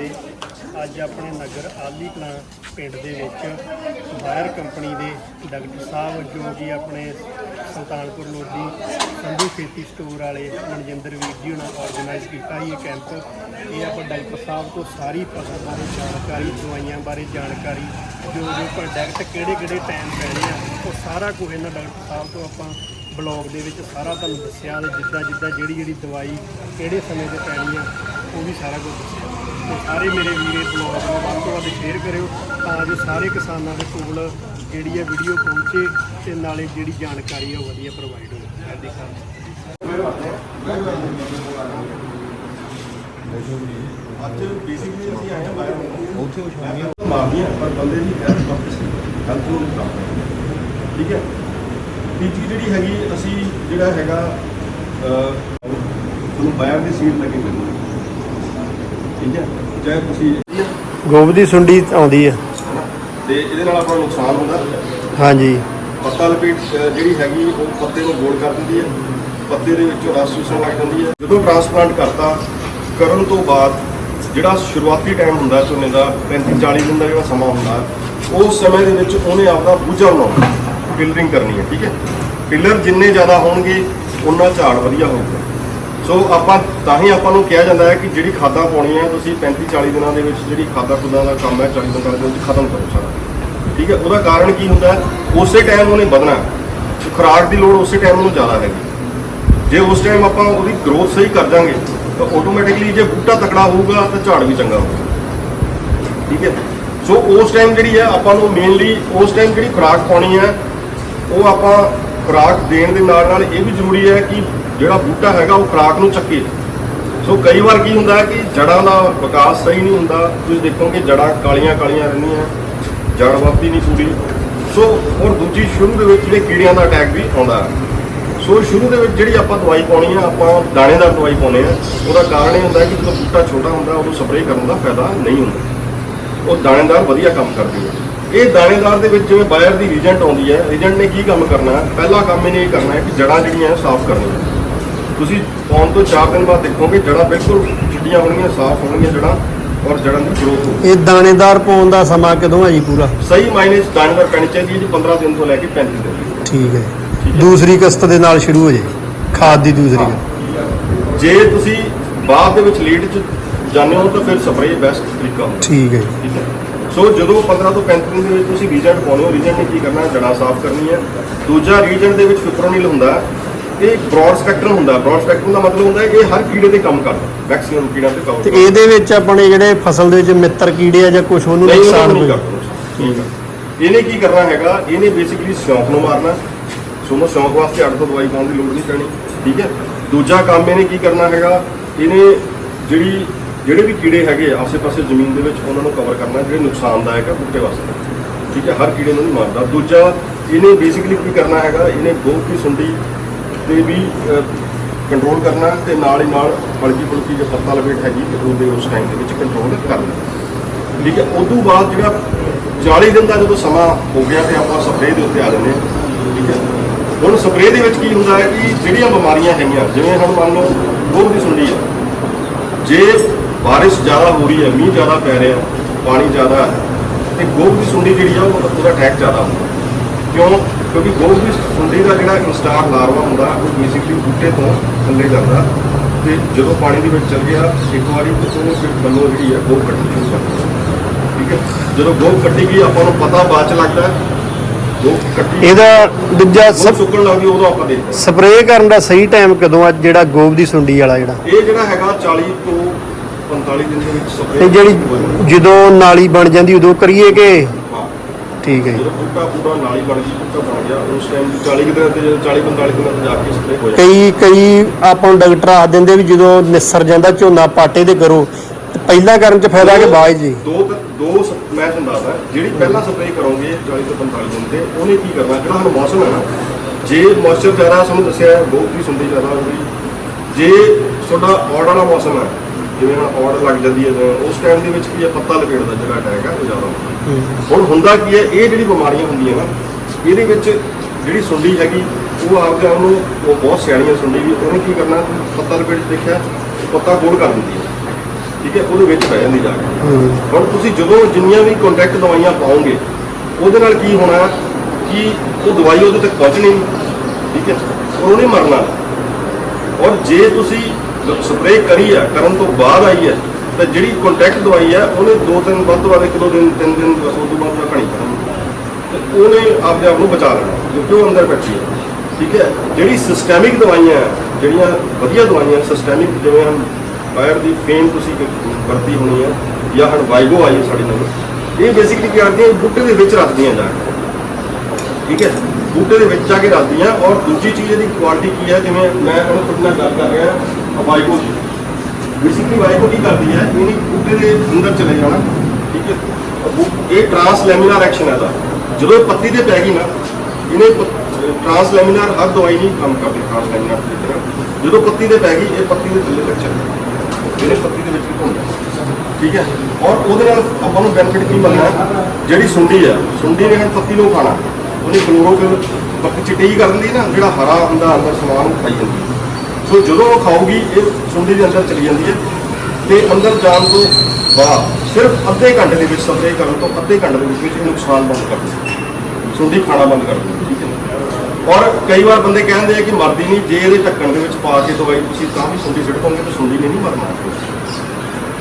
ਦੇ ਅੱਜ ਆਪਣੇ ਨਗਰ ਆਲੀ ਕਲਾਂ ਪਿੰਡ ਦੇ ਵਿੱਚ ਬਾਇਰ ਕੰਪਨੀ ਦੇ ਡਾਕਟਰ ਸਾਹਿਬ ਜੋ ਕਿ ਆਪਣੇ ਸੁਲਤਾਨਪੁਰ ਲੋਧੀ ਸੰਧੂ ਖੇਤੀ ਸਟੋਰ ਵਾਲੇ ਮਨਜਿੰਦਰ ਵੀਰ ਜੀ ਉਹਨਾਂ ਆਰਗੇਨਾਈਜ਼ ਕੀਤਾ ਸੀ ਇਹ ਕੈਂਪ ਇਹ ਆਪਾਂ ਡਾਕਟਰ ਸਾਹਿਬ ਤੋਂ ਸਾਰੀ ਫਸਲ ਬਾਰੇ ਜਾਣਕਾਰੀ, ਦਵਾਈਆਂ ਬਾਰੇ ਜਾਣਕਾਰੀ, ਜੋ ਜੋ ਪ੍ਰੋਡਕਟ ਕਿਹੜੇ ਕਿਹੜੇ ਟਾਈਮ ਪੈਣੇ ਆ, ਉਹ ਸਾਰਾ ਕੁਝ ਇਹਨਾਂ ਡਾਕਟਰ ਸਾਹਿਬ ਤੋਂ ਆਪਾਂ ਬਲੌਗ ਦੇ ਵਿੱਚ ਸਾਰਾ ਤੁਹਾਨੂੰ ਦੱਸਿਆ ਤੇ ਜਿੱਦਾਂ ਜਿੱਦਾਂ ਜਿਹੜੀ ਜਿਹੜੀ ਦਵਾਈ ਕਿਹੜੇ ਸਮੇਂ ਤੇ ਪੈਣੀ ਆ, ਉਹ ਵੀ ਸਾਰਾ ਕੁਝ ਦੱਸਿਆ। ਸਾਰੇ ਮੇਰੇ ਵੀਰੇ ਬਲੌਗ ਨੂੰ ਵੱਧ ਤੋਂ ਵੱਧ ਸ਼ੇਅਰ ਕਰਿਓ ਤਾਂ ਜੋ ਸਾਰੇ ਕਿਸਾਨਾਂ ਦੇ ਕੋਲ ਜਿਹੜੀ ਇਹ ਵੀਡੀਓ ਪਹੁੰਚੇ ਤੇ ਨਾਲੇ ਜਿਹੜੀ ਜਾਣਕਾਰੀ ਆ ਉਹ ਵਧੀਆ ਪ੍ਰੋਵਾਈਡ ਹੋਵੇ। ਐਡੀ ਅੱਜ ਬੇਸਿਕਲੀ ਅਸੀਂ ਆਏ ਹਾਂ ਬਾਹਰ। ਉੱਥੇ ਉਹ ਸ਼ਾਮੀਆਂ ਮਾਰਦੀਆਂ ਪਰ ਬੰਦੇ ਦੀ ਹੈਲਥ ਵਾਪਸ ਹੈਲਥ ਨੂੰ ਠੀਕ ਹੈ? ਤੀਜੀ ਜਿਹੜੀ ਹੈਗੀ ਅਸੀਂ ਜਿਹੜਾ ਹੈਗਾ ਤੁਹਾਨੂੰ ਬਾਹਰ ਦੀ ਸੀਟ ਲੱਗੇ ਮਿਲਣੀ। ਠੀਕ ਹੈ? ਚਾਹੇ ਤੁਸੀਂ ਗੋਬ ਦੀ ਸੁੰਡੀ ਆਉਂਦੀ ਆ। ਤੇ ਇਹਦੇ ਨਾਲ ਆਪਣਾ ਨੁਕਸਾਨ ਹੁੰਦਾ। ਹਾਂਜੀ। ਪੱਤਾ ਲਪੇਟ ਅਹ, ਜਿਹੜੀ ਹੈਗੀ ਉਹ ਪੱਤੇ ਨੂੰ ਗੋਲ ਕਰ ਦਿੰਦੀ ਹੈ ਪੱਤੇ ਦੇ ਵਿੱਚੋਂ ਰਸ ਚੂਸਣ ਲੱਗ ਜਾਂਦੀ ਹੈ ਜਦੋਂ ਟ੍ਰਾਂਸਪਲਾਂਟ ਕਰਤਾ ਕਰਨ ਤੋਂ ਬਾਅਦ ਜਿਹੜਾ ਸ਼ੁਰੂਆਤੀ ਟਾਈਮ ਹੁੰਦਾ ਝੋਨੇ ਦਾ 35 40 ਦਿਨ ਦਾ ਜਿਹੜਾ ਸਮਾਂ ਹੁੰਦਾ ਉਸ ਸਮੇਂ ਦੇ ਵਿੱਚ ਉਹਨੇ ਆਪਦਾ ਬੂਝਾ ਬਣਾਉਣਾ ਫਿਲਰਿੰਗ ਕਰਨੀ ਹੈ ਠੀਕ ਹੈ? ਫਿਲਰ ਜਿੰਨੇ ਜ਼ਿਆਦਾ ਹੋਣਗੇ ਉਨਾ ਝਾੜ ਵਧੀਆ ਹੋਊਗਾ। ਸੋ ਆਪਾਂ ਤਾਂ ਹੀ ਆਪਾਂ ਨੂੰ ਕਿਹਾ ਜਾਂਦਾ ਹੈ ਕਿ ਜਿਹੜੀ ਖਾਦਾਂ ਪਾਉਣੀਆਂ ਤੁਸੀਂ 35 40 ਦਿਨਾਂ ਦੇ ਵਿੱਚ ਜਿਹੜੀ ਖਾਦਾਂ ਖੁਦਾਂ ਦਾ ਕੰਮ ਹੈ 40 45 ਦਿਨ ਵਿੱਚ ਖਤਮ ਕਰੋ ਸਾਰਾ। ਠੀਕ ਹੈ? ਉਹਦਾ ਕਾਰਨ ਕੀ ਹੁੰਦਾ ਉਸੇ ਟਾਈਮ ਉਹਨੇ ਵਧਣਾ ਖੁਰਾਕ ਦੀ ਲੋੜ ਉਸੇ ਟਾਈਮ ਉਹਨੂੰ ਜ਼ਿਆਦਾ ਹੈਗੀ। ਜੇ ਉਸ ਟਾਈਮ ਆਪਾਂ ਉਹਦੀ ਗਰੋਥ ਸਹੀ ਕਰ ਜਾਾਂਗੇ, ਤਾਂ ਆਟੋਮੈਟਿਕਲੀ ਜੇ ਬੂਟਾ ਤਕੜਾ ਹੋਊਗਾ, ਤਾਂ ਝਾੜ ਵੀ ਚੰਗਾ ਹੋਊਗਾ। ਠੀਕ ਹੈ? ਸੋ ਉਸ ਟਾਈਮ ਜਿਹੜੀ ਹੈ, ਆਪਾਂ ਨੂੰ ਮੇਨਲੀ ਉਸ ਟਾਈਮ ਜਿਹੜੀ ਖੁਰਾਕ ਪਾਉਣੀ ਹੈ, ਉਹ ਆਪਾਂ ਖੁਰਾਕ ਦੇਣ ਦੇ ਨਾਲ ਨਾਲ ਇਹ ਵੀ ਜ਼ਰੂਰੀ ਹੈ ਕਿ ਜਿਹੜਾ ਬੂਟਾ ਹੈਗਾ ਉਹ ਖੁਰਾਕ ਨੂੰ ਚੱਕੇ। ਸੋ ਕਈ ਵਾਰ ਕੀ ਹੁੰਦਾ ਹੈ ਕਿ ਜੜਾਂ ਦਾ ਵਿਕਾਸ ਸਹੀ ਨਹੀਂ ਹੁੰਦਾ। ਤੁਸੀਂ ਦੇਖੋਗੇ ਜੜਾਂ ਕਾਲੀਆਂ ਕਾਲੀਆਂ ਰਹਿੰਦੀਆਂ, ਜੜ ਵੱਧਦੀ ਨਹੀਂ ਪੂਰੀ। ਸੋ ਔਰ ਦੂਜੀ ਸ਼ੁਰੂ ਦੇ ਵਿੱਚ ਜਿਹੜੇ ਕੀੜਿਆਂ ਦਾ ਅਟੈਕ ਵੀ ਆਉਂਦਾ ਸੋ ਸ਼ੁਰੂ ਦੇ ਵਿੱਚ ਜਿਹੜੀ ਆਪਾਂ ਦਵਾਈ ਪਾਉਣੀ ਆ, ਆਪਾਂ ਦਾਣੇਦਾਰ ਦਵਾਈ ਪਾਉਨੇ ਆ, ਉਹਦਾ ਕਾਰਨ ਇਹ ਹੁੰਦਾ ਕਿ ਜਦੋਂ ਬੂਟਾ ਛੋਟਾ ਹੁੰਦਾ, ਉਹਨੂੰ ਸਪਰੇਅ ਕਰਨ ਦਾ ਫਾਇਦਾ ਨਹੀਂ ਹੁੰਦਾ। ਉਹ ਦਾਣੇਦਾਰ ਵਧੀਆ ਕੰਮ ਕਰਦੀ ਹੈ। ਇਹ ਦਾਣੇਦਾਰ ਦੇ ਵਿੱਚ ਜਿਵੇਂ ਬਾਇਰ ਦੀ ਰੀਜੈਂਟ ਆਉਂਦੀ ਹੈ, ਰੀਜੈਂਟ ਨੇ ਕੀ ਕੰਮ ਕਰਨਾ ਹੈ? ਪਹਿਲਾ ਕੰਮ ਇਹਨੇ ਇਹ ਕਰਨਾ ਹੈ ਕਿ ਜੜਾਂ ਜਿਹੜੀਆਂ ਸਾਫ਼ ਕਰਨੀਆਂ। ਤੁਸੀਂ ਪਾਉਣ ਤੋਂ 4 ਦਿਨ ਬਾਅਦ ਦੇਖੋਗੇ ਜੜਾਂ ਬਿਲਕੁਲ ਚਿੱਟੀਆਂ ਹੋਣਗੀਆਂ ਸਾਫ਼ ਹੋਣਗੀਆਂ ਜੜਾਂ ਔਰ ਜੜਾਂ ਦੀ ਗਰੋਥ ਹੋਊਗੀ। ਇਹ ਦਾਣੇਦਾਰ ਪਾਉਣ ਦਾ ਸਮਾਂ ਕਦੋਂ ਹੈ ਜੀ ਪੂਰਾ? ਸਹੀ ਮਾਇਨੇ 'ਚ ਦਾਣੇਦਾਰ ਪੈਣੀ ਚਾਹੀਦੀ ਹੈ ਜੀ 15 ਦਿਨ ਤੋਂ ਲੈ ਕੇ 35 ਦਿਨ। ਠੀਕ ਹੈ। ਠੀਕ ਹੈ। ਦੂਸਰੀ ਕਿਸ਼ਤ ਦੇ ਨਾਲ ਸ਼ੁਰੂ ਹੋ ਜੇ ਖਾਦ ਦੀ ਦੂਸਰੀ ਜੇ ਤੁਸੀਂ ਬਾਅਦ ਦੇ ਵਿੱਚ ਲੀਡ 'ਚ ਜਾਂਦੇ ਹੋ ਤਾਂ ਫਿਰ ਸਪਰੇਅ ਬੈਸਟ ਤਰੀਕਾ ਹੁੰਦਾ। ਠੀਕ ਹੈ ਠੀਕ ਹੈ। ਸੋ ਜਦੋਂ 15 ਤੋਂ 35 ਦਿਨ ਦੇ ਵਿੱਚ ਤੁਸੀਂ ਰੀਜੈਂਟ ਪਾਉਣੇ ਹੋ ਰੀਜੈਂਟ ਨੇ ਕੀ ਕਰਨਾ ਹੈ ਜੜਾਂ ਸਾਫ਼ ਕਰਨੀ ਹੈ ਦੂਜਾ ਰੀਜੈਂਟ ਦੇ ਵਿੱਚ ਫਿਪਰੋਨਿਲ ਹੁੰਦਾ। ਹੈ। ਇਹ ਬ੍ਰੌਡ ਸਪੈਕਟਰਮ ਹੁੰਦਾ। ਬ੍ਰੌਡ ਸਪੈਕਟਰਮ ਦਾ ਮਤਲਬ ਹੁੰਦਾ ਹੈ ਕਿ ਇਹ ਹਰ ਕੀੜੇ ਤੇ ਕੰਮ ਕਰਦਾ। ਮੈਕਸਿਮਮ ਕੀੜਿਆਂ ਤੇ ਕਵਰ ਤੇ ਇਹਦੇ ਵਿੱਚ ਆਪਣੇ ਜਿਹੜੇ ਫਸਲ ਦੇ ਵਿੱਚ ਮਿੱਤਰ ਕੀੜੇ ਆ ਜਾਂ ਕੁਝ ਉਹਨੂੰ ਨਹੀਂ ਨੁਕਸਾਨ ਨਹੀਂ ਹੋਏ ਕਰਦਾ। ਠੀਕ ਹੈ ਇਹਨੇ ਕੀ ਕਰਨਾ ਹੈਗਾ? ਇਹਨੇ ਬੇਸਿਕਲੀ ਸਿਉਂਕ ਨੂੰ ਮਾਰਨਾ। ਸੋਨੂੰ ਸਿਉਂਕ ਵਾਸਤੇ ਅੱਡ ਤੋਂ ਦਵਾਈ ਪਾਉਣ ਦੀ ਲੋੜ ਨਹੀਂ ਪੈਣੀ। ਠੀਕ ਹੈ? ਦੂਜਾ ਕੰਮ ਇਹਨੇ ਕੀ ਕਰਨਾ ਹੈਗਾ? ਇਹਨੇ ਜਿਹੜੀ ਜਿਹੜੇ ਵੀ ਕੀੜੇ ਹੈਗੇ ਆ, ਆਸੇ-ਪਾਸੇ ਜ਼ਮੀਨ ਦੇ ਵਿੱਚ ਉਹਨਾਂ ਨੂੰ ਕਵਰ ਕਰਨਾ ਜਿਹੜੇ ਨੁਕਸਾਨਦਾਇਕ ਹੈ ਬੂਟੇ ਵਾਸਤੇ। ਠੀਕ ਹੈ? ਹਰ ਕੀੜੇ ਨੂੰ ਨਹੀਂ ਮਾਰਦਾ। ਦੂਜਾ ਇਹਨੇ ਬੇਸਿਕਲੀ ਕੀ ਕਰਨਾ ਹੈਗਾ? ਇਹਨੇ ਗੋਹ ਦੀ ਸੁੰਡੀ ਤੇ ਵੀ ਕੰਟਰੋਲ ਕਰਨਾ ਤੇ ਨਾਲ ਹੀ ਨਾਲ ਬਲਕੀ ਬਲਕੀ ਜੇ ਪੱਤਾ ਲਪੇਟ ਹੈਗੀ ਤੇ ਉਹਦੇ ਉਸ ਟਾਈਮ ਦੇ ਵਿੱਚ ਕੰਟਰੋਲ ਕਰਨਾ। ਠੀਕ ਹੈ ਉਸ ਤੋਂ ਬਾਅਦ ਜਿਹੜਾ 40 ਦਿਨ ਦਾ ਜਦੋਂ ਸਮਾਂ ਹੋ ਗਿਆ ਤੇ ਆਪਾਂ ਸਪਰੇਅ ਦੇ ਉੱਤੇ ਆ ਜਾਂਦੇ ਹਾਂ। ਠੀਕ ਹੈ, ਹੁਣ ਸਪਰੇਅ ਦੇ ਵਿੱਚ ਕੀ ਹੁੰਦਾ ਹੈ ਕਿ ਜਿਹੜੀਆਂ ਬਿਮਾਰੀਆਂ ਹੈਗੀਆਂ, ਜਿਵੇਂ ਹੁਣ ਮੰਨ ਲਓ ਗੋਭ ਦੀ ਸੁੰਡੀ ਹੈ। ਜੇ ਬਾਰਿਸ਼ ਜ਼ਿਆਦਾ ਹੋ ਰਹੀ ਹੈ, ਮੀਂਹ ਜ਼ਿਆਦਾ ਪੈ ਰਿਹਾ, ਪਾਣੀ ਜ਼ਿਆਦਾ ਹੈ, ਤੇ ਗੋਹ ਦੀ ਸੁੰਡੀ ਜਿਹੜੀ ਆ, ਉਹ- ਉਹਦਾ ਅਟੈਕ ਜ਼ਿਆਦਾ ਹੁੰਦਾ। ਕਿਉਂ? ਕਿਉਂਕਿ ਗੋਹ ਦੀ ਸੁੰਡੀ ਦਾ ਜਿਹੜਾ ਇੰਸਟਾਰ ਲਾਰਵਾ ਹੁੰਦਾ ਉਹ ਬੇਸਿਕਲੀ ਬੂਟੇ ਤੋਂ ਥੱਲੇ ਜਾਂਦਾ। ਤੇ ਜਦੋਂ ਪਾਣੀ ਦੇ ਵਿੱਚ ਚਲ ਗਿਆ ਇੱਕ ਵਾਰੀ ਤੇ ਉਹਨੇ ਫਿਰ ਬੰਨੋ ਜਿਹੜੀ ਹੈ ਗੋਹ ਕੱਟਣੀ ਸ਼ੁਰੂ ਕਰ ਦਿੰਦੀ ਠੀਕ ਹੈ? ਜਦੋਂ ਗੋਹ ਕੱਟੀ ਗਈ ਆਪਾਂ ਨੂੰ ਪਤਾ ਬਾਅਦ ਚ ਲੱਗਦਾ ਹੈ, ਗੋਹ ਕੱਟੀ ਇਹਦਾ ਦੂਜਾ ਗੋਹ ਸੁੱਕਣ ਲੱਗਦੀ ਉਦੋਂ ਆਪਾਂ ਦੇਖਦੇ ਸਪਰੇਅ ਕਰਨ ਦਾ ਸਹੀ ਟਾਈਮ ਕਦੋਂ ਆ ਜਿਹੜਾ ਗੋਬ ਦੀ ਸੁੰਡੀ ਵਾਲਾ ਜਿਹੜਾ? ਇਹ ਜਿਹੜਾ ਹੈਗਾ 40 ਤੋਂ 45 ਦਿਨ ਦੇ ਵਿੱਚ ਸਪਰੇਅ ਤੇ ਜਿਹੜੀ ਜਦੋਂ ਨਾਲੀ ਬਣ ਜਾਂਦੀ ਉਦੋਂ ਕਰੀਏ ਕਿ ਠੀਕ ਹੈ ਜੀ। ਜਦੋਂ ਬੂਟਾ ਪੂਰਾ ਨਾਲੀ ਬਣ ਗਈ ਬੂਟਾ ਬਣ ਗਿਆ ਉਸ ਟਾਈਮ 40 ਕੁ ਦਿਨਾਂ ਤੇ ਜਦੋਂ 40 45 ਦਿਨਾਂ ਤੇ ਜਾ ਕੇ ਸਪਰੇਅ ਹੋ ਜਾਂਦਾ। ਕਈ ਕਈ ਆਪਾਂ ਨੂੰ ਡਾਕਟਰ ਆਖ ਦਿੰਦੇ ਵੀ ਜਦੋਂ ਨਿਸਰ ਜਾਂਦਾ ਝੋਨਾ ਪਾਟੇ ਤੇ ਕਰੋ ਤੇ ਪਹਿਲਾਂ ਕਰਨ ਚ ਫਾਇਦਾ ਕਿ ਬਾਅਦ ਜੀ? ਦੋ ਤ- ਦੋ ਸ- ਮੈਂ ਤੁਹਾਨੂੰ ਦੱਸਦਾ ਜਿਹੜੀ ਪਹਿਲਾਂ ਸਪਰੇਅ ਕਰੋਗੇ 40 ਤੋਂ 45 ਦਿਨ ਤੇ ਉਹਨੇ ਕੀ ਕਰਨਾ ਜਿਹੜਾ ਹੁਣ ਮੌਸਮ ਹੈ ਨਾ ਜੇ ਮੌਇਸਚਰ ਜ਼ਿਆਦਾ ਤੁਹਾਨੂੰ ਦੱਸਿਆ ਹੈ, ਬਹੁਤ ਦੀ ਸੁੰਡੀ ਜ਼ਿਆਦਾ ਹੋ ਰਹੀ ਜੇ ਤੁਹਾਡਾ ਔੜ ਵਾਲਾ ਮੌਸਮ ਹੈ ਜਿਵੇਂ ਹੁਣ ਔੜ ਲੱਗ ਜਾਂਦੀ ਹੈ ਤਾਂ ਉਸ ਟਾਈਮ ਦੇ ਵਿੱਚ ਕੀ ਹੈ ਪੱਤਾ ਲਪੇੜਦਾ ਜਿਹੜਾ ਅਟੈਕ ਹੈ ਉਹ ਜ਼ਿਆਦਾ ਹੁੰਦਾ ਹੁਣ ਹੁੰਦਾ ਕੀ ਹੈ ਇਹ ਜਿਹੜੀ ਬਿਮਾਰੀਆਂ ਹੁੰਦੀਆਂ ਨਾ ਇਹਦੇ ਵਿੱਚ ਜਿਹੜੀ ਸੁੰਡੀ ਹੈਗੀ ਉਹ ਆਪਦੇ ਆਪ ਨੂੰ ਉਹ ਬਹੁਤ ਸਿਆਣੀਆਂ ਸੁੰਡੀ ਵੀ। ਉਹਨੇ ਕੀ ਕਰਨਾ ਪੱਤਾ ਲਪੇਟ ਦੇਖਿਆ ਪੱਤਾ ਗੋਲ ਕਰ ਦਿੰਦੀ ਹੈ। ਠੀਕ ਹੈ ਉਹਦੇ ਵਿੱਚ ਬਹਿ ਜਾਂਦੀ ਜਾ ਕੇ। ਹੁਣ ਤੁਸੀਂ ਜਦੋਂ ਜਿੰਨੀਆਂ ਵੀ ਕੰਟੈਕਟ ਦਵਾਈਆਂ ਪਾਓਗੇ ਉਹਦੇ ਨਾਲ ਕੀ ਹੋਣਾ ਕਿ ਉਹ ਦਵਾਈ ਉਹਦੇ ਤੱਕ ਪਹੁੰਚਣੀ ਠੀਕ ਹੈ ਔਰ ਉਹਨੇ ਮਰਨਾ। ਔਰ ਜੇ ਤੁਸੀਂ ਸਪਰੇਅ ਕਰੀ ਹੈ ਕਰਨ ਤੋਂ ਬਾਅਦ ਆਈ ਹੈ ਤਾਂ ਜਿਹੜੀ ਕੰਟੈਕਟ ਦਵਾਈ ਹੈ ਉਹਨੇ ਦੋ ਤਿੰਨ ਵੱਧ ਤੋਂ ਵੱਧ ਇੱਕ ਦੋ ਦਿਨ ਤਿੰਨ ਦਿਨ ਬਸ ਉਸ ਤੋਂ ਬਾਅਦ ਰੱਖਣੀ ਪੈਣੀ ਤੇ ਉਹਨੇ ਆਪਣੇ ਆਪ ਨੂੰ ਬਚਾ ਲੈਣਾ ਕਿਉਂਕਿ ਉਹ ਅੰਦਰ ਬੈਠੀ ਹੈ ਠੀਕ ਹੈ? ਜਿਹੜੀ ਸਿਸਟੈਮਿਕ ਦਵਾਈਆਂ ਹੈ, ਜਿਹੜੀਆਂ ਵਧੀਆ ਦਵਾਈਆਂ ਸਿਸਟੈਮਿਕ ਜਿਵੇਂ ਹਨ ਬਾਇਰ ਦੀ ਫੇਮ ਤੁਸੀਂ ਵਰਤੀ ਹੋਣੀ ਹੈ ਜਾਂ ਹੁਣ ਵਾਈਗੋ ਆਈ ਹੈ ਸਾਡੇ ਨਾਲ ਇਹ ਬੇਸਿਕਲੀ ਕੀ ਕਰਦੀਆਂ ਇਹ ਬੂਟੇ ਦੇ ਵਿੱਚ ਰੱਖਦੀਆਂ ਜਾ ਠੀਕ ਹੈ? ਬੂਟੇ ਦੇ ਵਿੱਚ ਜਾ ਕੇ ਰੱਖਦੀਆਂ ਔਰ ਦੂਜੀ ਚੀਜ਼ ਇਹਦੀ ਕੁਆਲਿਟੀ ਕੀ ਹੈ ਜਿਵੇਂ ਮੈਂ ਹੁਣ ਤੁਹਾਡੇ ਨਾਲ ਗੱਲ ਕਰ ਰਿਹਾ ਵਾਈਗੋ ਦੀ ਬੇਸਿਕਲੀ ਵਾਈਗੋ ਕੀ ਕਰਦੀ ਹੈ, ਇਹਨੇ ਬੂਟੇ ਦੇ ਅੰਦਰ ਚਲੇ ਜਾਣਾ, ਠੀਕ ਹੈ? ਔਰ ਬੂ- ਇਹ ਟ੍ਰਾਂਸਲੈਮੀਨਾਰ ਐਕਸ਼ਨ ਹੈ ਦਾ ਜਦੋਂ ਇਹ ਪੱਤੀ ਤੇ ਪੈ ਗਈ ਨਾ, ਇਹਨੇ ਟ੍ਰਾਂਸਲੈਮੀਨਾਰ ਹਰ ਦਵਾਈ ਨਹੀਂ ਕੰਮ ਕਰਦੀ ਟ੍ਰਾਂਸਲੈਮੀਨਾਰ ਦੀ ਤਰ੍ਹਾਂ। ਜਦੋਂ ਪੱਤੀ ਤੇ ਪੈ ਗਈ, ਇਹ ਪੱਤੀ ਦੇ ਥੱਲੇ ਤੱਕ ਚੱਲ ਇਹਨੇ ਪੱਤੀ ਦੇ ਵਿੱਚ ਘੁੰਮਦਾ ਠੀਕ ਹੈ? ਔਰ ਉਹਦੇ ਨਾਲ ਆਪਾਂ ਨੂੰ ਬੈਨੀਫਿਟ ਕੀ ਮਿਲਣਾ? ਜਿਹੜੀ ਸੁੰਡੀ ਹੈ ਸੁੰਡੀ ਨੇ ਹੁਣ ਪੱਤੀ ਨੂੰ ਖਾਣਾ। ਉਹਨੇ ਕਲੋਰੋਫਿਲ ਪੱਤੀ ਚਿੱਟੀ ਕਰ ਦਿੰਦੀ ਨਾ, ਜਿਹੜਾ ਹਰਾ ਹੁੰਦਾ, ਅੰਦਰ ਸਮਾਨ ਉਹ ਖਾਈ ਜਾਂਦੀ ਸੋ ਜਦੋਂ ਉਹ ਖਾਊਗੀ, ਇਹ ਸੁੰਡੀ ਦੇ ਅੰਦਰ ਚਲੀ ਜਾਂਦੀ ਹੈ। ਤੇ ਅੰਦਰ ਜਾਣ ਤੋਂ ਬਾਅਦ ਸਿਰਫ ਅੱਧੇ ਘੰਟੇ ਦੇ ਵਿੱਚ ਸਪਰੇਅ ਕਰਨ ਤੋਂ ਅੱਧੇ ਘੰਟੇ ਦੇ ਵਿੱਚ ਵਿੱਚ ਇਹ ਨੁਕਸਾਨ ਬੰਦ ਕਰ ਦਿੰਦੀ ਸੁੰਡੀ ਖਾਣਾ ਬੰਦ ਕਰ ਦਿੰਦੀ ਠੀਕ ਹੈ। ਔਰ ਕਈ ਵਾਰ ਬੰਦੇ ਕਹਿੰਦੇ ਆ ਕਿ ਮਰਦੀ ਨਹੀਂ, ਜੇ ਇਹਦੇ ਢੱਕਣ ਦੇ ਵਿੱਚ ਪਾ ਕੇ ਦਵਾਈ ਤੁਸੀਂ ਤਾਂ ਵੀ ਸੁੰਡੀ ਸਿੱਟ ਦੋਗੇ ਤਾਂ ਸੁੰਡੀ ਨੇ ਨਹੀਂ ਮਰਨਾ।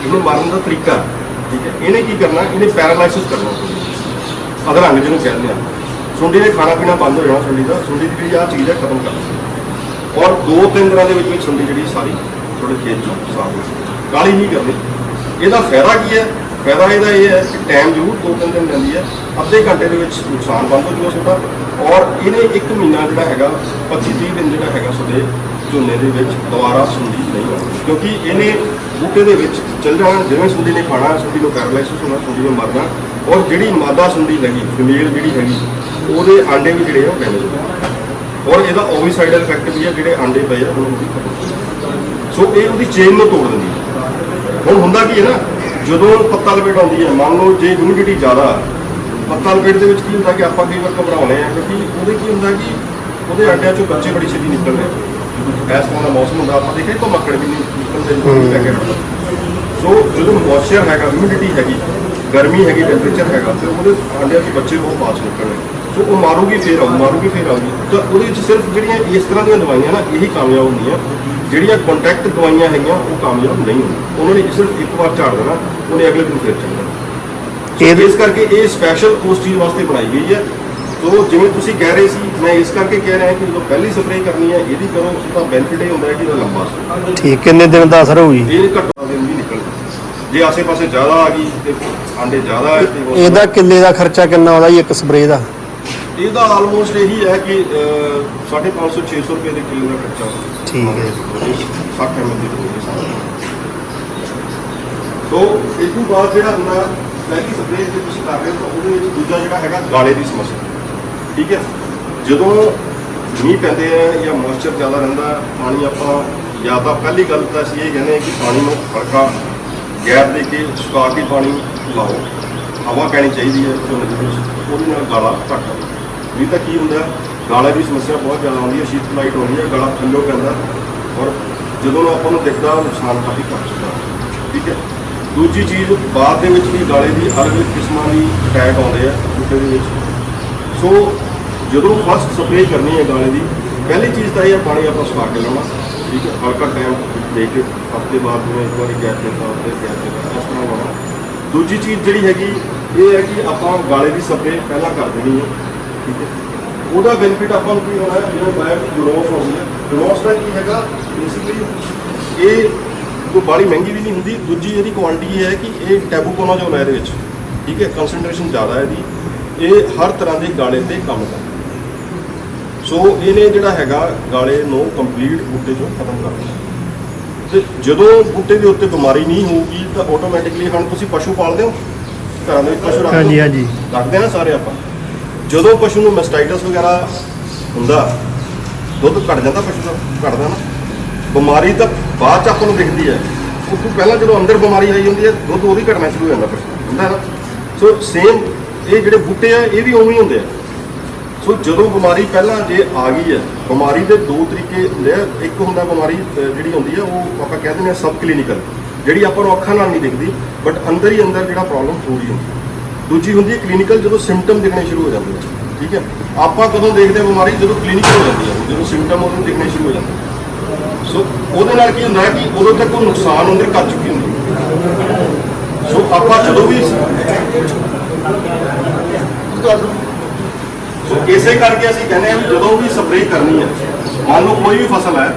ਇਹਨੂੰ ਮਾਰਨ ਦਾ ਤਰੀਕਾ, ਠੀਕ ਹੈ। ਇਹਨੇ ਕੀ ਕਰਨਾ? ਇਹਨੇ ਪੈਰਾਲਾਈਸਿਸ ਕਰਨਾ। ਅਧਰੰਗ ਜਿਹਨੂੰ ਕਹਿੰਦੇ ਆ, ਸੁੰਡੀ ਨੇ ਖਾਣਾ ਪੀਣਾ ਬੰਦ ਹੋ ਜਾਣਾ ਸੁੰਡੀ ਦਾ, ਸੁੰਡੀ ਦੀ ਜਿਹੜੀ ਆ ਚੀਜ਼ ਹੈ, ਖਤਮ ਕਰ ਔਰ ਦੋ ਤਿੰਨ ਦਿਨਾਂ ਦੇ ਵਿੱਚ ਵਿੱਚ ਸੁੰਡੀ ਜਿਹੜੀ ਸਾਰੀ ਤੁਹਾਡੇ ਖੇਤ ਚੋਂ ਸਾਫ਼ ਹੋ ਜਾਊਗੀ। ਕਾਲੀ ਨਹੀਂ ਕਰਨੀ। ਇਹਦਾ ਫਾਇਦਾ ਕੀ ਹੈ? ਫਾਇਦਾ ਇਹਦਾ ਇਹ ਹੈ ਕਿ ਟਾਈਮ ਜ਼ਰੂਰ ਦੋ ਤਿੰਨ ਦਿਨ ਲੈਂਦੀ ਹੈ। ਅੱਧੇ ਘੰਟੇ ਦੇ ਵਿੱਚ ਨੁਕਸਾਨ ਬੰਦ ਹੋ ਜਾਊਗਾ ਤੁਹਾਡਾ। ਔਰ ਇਹਨੇ ਇੱਕ ਮਹੀਨਾ ਜਿਹੜਾ ਹੈਗਾ 25 30 ਦਿਨ ਜਿਹੜਾ ਹੈਗਾ ਤੁਹਾਡੇ ਝੋਨੇ ਦੇ ਵਿੱਚ ਦੁਬਾਰਾ ਸੁੰਡੀ ਨਹੀਂ ਆਉਣੀ ਕਿਉਂਕਿ ਇਹਨੇ ਬੂਟੇ ਦੇ ਵਿੱਚ ਚੱਲ ਜਾਣਾ, ਜਿਵੇਂ ਸੁੰਡੀ ਨੇ ਖਾਣਾ, ਸੁੰਡੀ ਨੂੰ ਪੈਰਾਲਾਈਸਿਸ ਹੋਣਾ, ਸੁੰਡੀ ਨੂੰ ਮਰਨਾ। ਔਰ ਜਿਹੜੀ ਮਾਦਾ ਸੁੰਡੀ ਹੈਗੀ ਫੀਮੇਲ ਜਿਹੜੀ ਹੈਗੀ, ਉਹਦੇ ਆਂਡੇ ਵੀ ਜਿਹੜੇ ਆ ਉਹ ਡੈਮੇਜ ਹੋ ਔਰ ਇਹਦਾ ਓਵੀਸਾਈਡਲ ਇਫੈਕਟ ਵੀ ਹੈ ਜਿਹੜੇ ਆਂਡੇ ਪਏ ਆ ਉਹਨਾਂ ਵੀ ਖਤਮ। ਸੋ ਇਹ ਉਹਦੀ ਚੇਨ ਨੂੰ ਤੋੜ ਦਿੰਦੀ ਹੈ ਹੁਣ ਹੁੰਦਾ ਕੀ ਹੈ ਨਾ ਜਦੋਂ ਪੱਤਾ ਲਪੇਟ ਆਉਂਦੀ ਹੈ ਮੰਨ ਲਓ ਜੇ ਹਿਊਮਿਡਿਟੀ ਜ਼ਿਆਦਾ ਪੱਤਾ ਲਪੇਟ ਦੇ ਵਿੱਚ ਕੀ ਹੁੰਦਾ ਕਿ ਆਪਾਂ ਕਈ ਵਾਰ ਘਬਰਾਉਂਦੇ ਆ ਕਿਉਂਕਿ ਉਹਦੇ ਕੀ ਹੁੰਦਾ ਕਿ ਉਹਦੇ ਆਂਡਿਆਂ ਚੋਂ ਬੱਚੇ ਬੜੀ ਛੇਤੀ ਨਿਕਲਦੇ ਆ ਇਸ ਤਰ੍ਹਾਂ ਦਾ ਮੌਸਮ ਹੁੰਦਾ ਆਪਾਂ ਦੇਖਿਆ ਤਾਂ ਮੱਕੜ ਵੀ ਨਹੀਂ ਨਿਕਲਦੇ ਲੈ ਕੇ ਆਉਂਦਾ। ਸੋ ਜਦੋਂ ਮੋਇਸਚਰ ਹੈਗਾ ਹਿਊਮਿਡਿਟੀ ਹੈਗੀ ਗਰਮੀ ਹੈਗੀ ਟੈਂਪਰੇਚਰ ਹੈਗਾ ਤੇ ਉਹਦੇ ਆਂਡਿਆਂ ਦੇ ਬੱਚੇ ਬਹੁਤ ਫਾਸਟ ਨਿਕਲਣਗੇ ਸੋ ਉਹ ਮਾਰੂਗੀ ਫੇਰ ਆਊ ਮਾਰੂਗੀ ਫੇਰ ਆਊਗੀ। ਤਾਂ ਉਹਦੇ ਵਿੱਚ ਸਿਰਫ ਜਿਹੜੀਆਂ ਇਸ ਤਰ੍ਹਾਂ ਦੀਆਂ ਦਵਾਈਆਂ ਨਾ ਇਹੀ ਕਾਮਯਾਬ ਹੁੰਦੀਆਂ। ਜਿਹੜੀਆਂ ਕੰਟੈਕਟ ਦਵਾਈਆਂ ਹੈਗੀਆਂ ਉਹ ਕਾਮਯਾਬ ਨਹੀਂ ਹੁੰਦੀਆਂ। ਉਹਨਾਂ ਨੇ ਸਿਰਫ ਇੱਕ ਵਾਰ ਝਾੜ ਦੇਣਾ ਉਹਨੇ ਅਗਲੇ ਦਿਨ ਫੇਰ ਚੱਲ ਜਾਣਾ ਇਹਦੇ- ਇਸ ਕਰਕੇ ਇਹ ਸਪੈਸ਼ਲ ਉਸ ਚੀਜ਼ ਵਾਸਤੇ ਬਣਾਈ ਗਈ ਹੈ। ਤੋ ਜਿਵੇਂ ਤੁਸੀਂ ਕਹਿ ਰਹੇ ਸੀ ਮੈਂ ਇਸ ਕਰਕੇ ਕਹਿ ਰਿਹਾ ਕਿ ਜਦੋਂ ਪਹਿਲੀ ਸਪਰੇਅ ਕਰਨੀ ਹੈ ਇਹਦੀ ਕਰੋ ਤਾਂ ਬੈਨੀਫਿਟ ਇਹ ਹੁੰਦਾ ਹੈ ਕਿ ਇਹਦਾ ਲੰਬਾ ਠੀਕ ਕਿੰਨੇ ਦਿਨ ਦਾ ਅਸਰ ਹੋਊਗੀ? ਇਹ ਘੱਟੋ ਦਿਨ ਵੀ ਨਿਕਲ ਜੇ ਆਸੇ-ਪਾਸੇ ਜ਼ਿਆਦਾ ਆ ਗਈ ਤੇ ਆਂਡੇ ਜ਼ਿਆਦਾ ਹੈ ਤੇ ਇਹਦਾ ਕਿੱਲੇ ਦਾ ਖਰਚਾ ਕਿੰਨਾ ਆਉਂਦਾ ਜੀ ਇੱਕ ਸਪਰੇਅ ਦਾ? ਇਹਦਾ ਆਲਮੋਸਟ ਇਹੀ ਹੈ ਕਿ 550 600 ਰੁਪਏ ਦੇ ਕਿਲੋ ਦਾ ਖਰਚਾ ਠੀਕ ਹੈ। 60 ਐਮਐਲ ਦੀ ਸੋ ਇਸ ਤੋਂ ਬਾਅਦ ਜਿਹੜਾ ਹੁੰਦਾ ਪਹਿਲੀ ਸਪਰੇਅ ਜੇ ਤੁਸੀਂ ਕਰ ਰਹੇ ਹੋ ਤਾਂ ਉਹਦੇ ਵਿੱਚ ਦੂਜਾ ਜਿਹੜਾ ਹੈਗਾ ਗਾਲੇ ਦੀ ਸਮੱਸਿਆ। ਠੀਕ ਹੈ? ਜਦੋਂ ਮੀਂਹ ਪੈਂਦੇ ਆ ਜਾਂ ਮੋਇਸਚਰ ਜ਼ਿਆਦਾ ਰਹਿੰਦਾ ਪਾਣੀ ਆਪਾਂ ਜਾਂ ਤਾਂ ਪਹਿਲੀ ਗੱਲ ਤਾਂ ਅਸੀਂ ਇਹ ਕਹਿੰਦੇ ਹਾਂ ਕਿ ਪਾਣੀ ਨੂੰ ਹਲਕਾ ਗੈਪ ਦੇ ਕੇ ਸੁਕਾ ਕੇ ਪਾਣੀ ਲਾਓ। ਹਵਾ ਪੈਣੀ ਚਾਹੀਦੀ ਹੈ ਝੋਨੇ ਦੇ ਵਿੱਚ। ਉਹਦੇ ਨਾਲ ਗਾਲਾ ਘੱਟ ਨਹੀਂ ਤਾਂ ਕੀ ਹੁੰਦਾ, ਗਾਲੇ ਦੀ ਸਮੱਸਿਆ ਬਹੁਤ ਜ਼ਿਆਦਾ ਆਉਂਦੀ ਹੈ, ਸ਼ੀਤ ਲਾਈਟ ਆਉਂਦੀ ਹੈ, ਗਲਾ ਥੱਲੋਂ ਪੈਂਦਾ ਔਰ ਜਦੋਂ ਆਪਾਂ ਨੂੰ ਦਿਖਦਾ ਨੁਕਸਾਨ ਕਾਫੀ ਕਰ ਸਕਦਾ ਠੀਕ ਹੈ? ਦੂਜੀ ਚੀਜ਼, ਬਾਅਦ ਦੇ ਵਿੱਚ ਵੀ ਗਾਲੇ ਦੀ ਅਲੱਗ ਕਿਸਮਾਂ ਦੀ ਅਟੈਕ ਆਉਂਦੇ ਆ ਬੂਟੇ ਦੇ ਵਿੱਚ। ਸੋ ਜਦੋਂ ਫਸਟ ਸਪਰੇਅ ਕਰਨੀ ਹੈ ਗਾਲੇ ਦੀ, ਪਹਿਲੀ ਚੀਜ਼ ਤਾਂ ਇਹ ਹੈ ਪਾਣੀ ਆਪਾਂ ਸੁਕਾ ਕੇ ਲਾਉਣਾ। ਠੀਕ ਹੈ? ਹਲਕਾ ਟਾਈਮ ਦੇ ਕੇ ਹਫ਼ਤੇ ਬਾਅਦ ਨੂੰ ਇੱਕ ਵਾਰੀ ਗੈਪ ਦਿੱਤਾ ਉੱਤੇ ਗੈਪ ਦਿੱਤਾ ਇਸ ਤਰ੍ਹਾਂ ਲਾਉਣਾ। ਦੂਜੀ ਚੀਜ਼ ਜਿਹੜੀ ਹੈਗੀ, ਇਹ ਹੈ ਕਿ ਆਪਾਂ ਗਾਲੇ ਦੀ ਸਪਰੇਅ ਪਹਿਲਾਂ ਕਰ ਦੇਣੀ ਹੈ। ਠੀਕ ਹੈ। ਉਹਦਾ ਬੈਨੀਫਿਟ ਆਪਾਂ ਨੂੰ ਕੀ ਹੋਣਾ ਹੈ ਜਿਵੇਂ ਬਾਇਰ ਗਲੋਸ ਹੋ ਗਿਆ ਗਲੋਸ ਦਾ ਕੀ ਹੈਗਾ ਬੇਸਿਕਲੀ ਇਹ ਕੋਈ ਬਾਹਲੀ ਮਹਿੰਗੀ ਵੀ ਨਹੀਂ ਹੁੰਦੀ ਦੂਜੀ ਇਹਦੀ ਕੁਆਲਿਟੀ ਇਹ ਹੈ ਕਿ ਇਹ ਟੈਬੂਕੋਨਾਜ਼ੋਲ ਹੈ ਇਹਦੇ ਵਿੱਚ ਠੀਕ ਹੈ ਕਨਸੈਂਟ੍ਰੇਸ਼ਨ ਜ਼ਿਆਦਾ ਹੈ ਇਹਦੀ ਇਹ ਹਰ ਤਰ੍ਹਾਂ ਦੇ ਗਾਲੇ ਤੇ ਕੰਮ ਕਰਦਾ। ਸੋ ਇਹਨੇ ਜਿਹੜਾ ਹੈਗਾ ਗਾਲੇ ਨੂੰ ਕੰਪਲੀਟ ਬੂਟੇ ਚੋਂ ਖਤਮ ਕਰ ਦੇਣਾ ਤੇ ਜਦੋਂ ਬੂਟੇ ਦੇ ਉੱਤੇ ਬਿਮਾਰੀ ਨਹੀਂ ਹੋਊਗੀ ਤਾਂ ਆਟੋਮੈਟਿਕਲੀ ਹੁਣ ਤੁਸੀਂ ਪਸ਼ੂ ਪਾਲਦੇ ਹੋ? ਘਰਾਂ ਦੇ ਵਿੱਚ ਪਸ਼ੂ ਰੱਖਦੇ ਹੋ? ਹਾਂਜੀ, ਹਾਂਜੀ। ਰੱਖਦੇ ਆ ਨਾ ਸਾਰੇ ਆਪਾਂ। ਜਦੋਂ ਪਸ਼ੂ ਨੂੰ ਮੈਸਟਾਈਟਸ ਵਗੈਰਾ ਹੁੰਦਾ ਦੁੱਧ ਘਟ ਜਾਂਦਾ ਪਸ਼ੂ ਦਾ ਘਟਦਾ ਨਾ। ਬਿਮਾਰੀ ਤਾਂ ਬਾਅਦ ਚ ਆਪਾਂ ਨੂੰ ਦਿਖਦੀ ਹੈ। ਉਸ ਤੋਂ ਪਹਿਲਾਂ ਜਦੋਂ ਅੰਦਰ ਬਿਮਾਰੀ ਆਈ ਹੁੰਦੀ ਹੈ ਦੁੱਧ ਉਹਦੀ ਘਟਣਾ ਸ਼ੁਰੂ ਹੋ ਜਾਂਦਾ ਪਸ਼ੂ ਦਾ, ਹੁੰਦਾ ਨਾ। ਸੋ ਸੇਮ ਇਹ ਜਿਹੜੇ ਬੂਟੇ ਆ ਇਹ ਵੀ ਉਵੇਂ ਹੀ ਹੁੰਦੇ ਆ। ਸੋ ਜਦੋਂ ਬਿਮਾਰੀ ਪਹਿਲਾਂ ਜੇ ਆ ਗਈ ਹੈ ਬਿਮਾਰੀ ਦੇ ਦੋ ਤਰੀਕੇ ਹੁੰਦੇ ਆ। ਇੱਕ ਹੁੰਦਾ ਬਿਮਾਰੀ ਜਿਹੜੀ ਹੁੰਦੀ ਹੈ ਉਹ ਆਪਾਂ ਕਹਿੰਦੇ ਨੇ ਸਬ ਕਲੀਨਿਕਲ ਜਿਹੜੀ ਆਪਾਂ ਨੂੰ ਅੱਖਾਂ ਨਾਲ ਨਹੀਂ ਦਿਖਦੀ ਬਟ ਅੰਦਰ ਹੀ ਅੰਦਰ ਜਿਹੜਾ ਪ੍ਰੋਬਲਮ ਹੋ ਰਹੀ ਹੁੰਦੀ ਦੂਜੀ ਹੁੰਦੀ ਹੈ ਕਲੀਨਿਕਲ ਜਦੋਂ ਸਿੰਪਟਮ ਦਿਖਣੇ ਸ਼ੁਰੂ ਹੋ ਜਾਂਦੇ ਨੇ ਠੀਕ ਹੈ? ਆਪਾਂ ਕਦੋਂ ਦੇਖਦੇ ਹਾਂ ਬਿਮਾਰੀ? ਜਦੋਂ ਕਲੀਨਿਕਲ ਹੋ ਜਾਂਦੀ ਹੈ ਜਦੋਂ ਸਿੰਪਟਮ ਉਹਨੂੰ ਦਿਖਣੇ ਸ਼ੁਰੂ ਹੋ ਜਾਂਦੇ ਸੋ ਉਹਦੇ ਨਾਲ ਕੀ ਹੁੰਦਾ ਕਿ ਉਦੋਂ ਤੱਕ ਉਹ ਨੁਕਸਾਨ ਅੰਦਰ ਕਰ ਚੁੱਕੀ ਹੁੰਦੀ? ਸੋ ਆਪਾਂ ਜਦੋਂ ਵੀ ਸੋ ਇਸੇ ਕਰਕੇ ਅਸੀਂ ਕਹਿੰਦੇ ਹਾਂ ਵੀ ਜਦੋਂ ਵੀ ਸਪਰੇਅ ਕਰਨੀ ਹੈ, ਮੰਨ ਲਓ ਕੋਈ ਵੀ ਫਸਲ ਹੈ,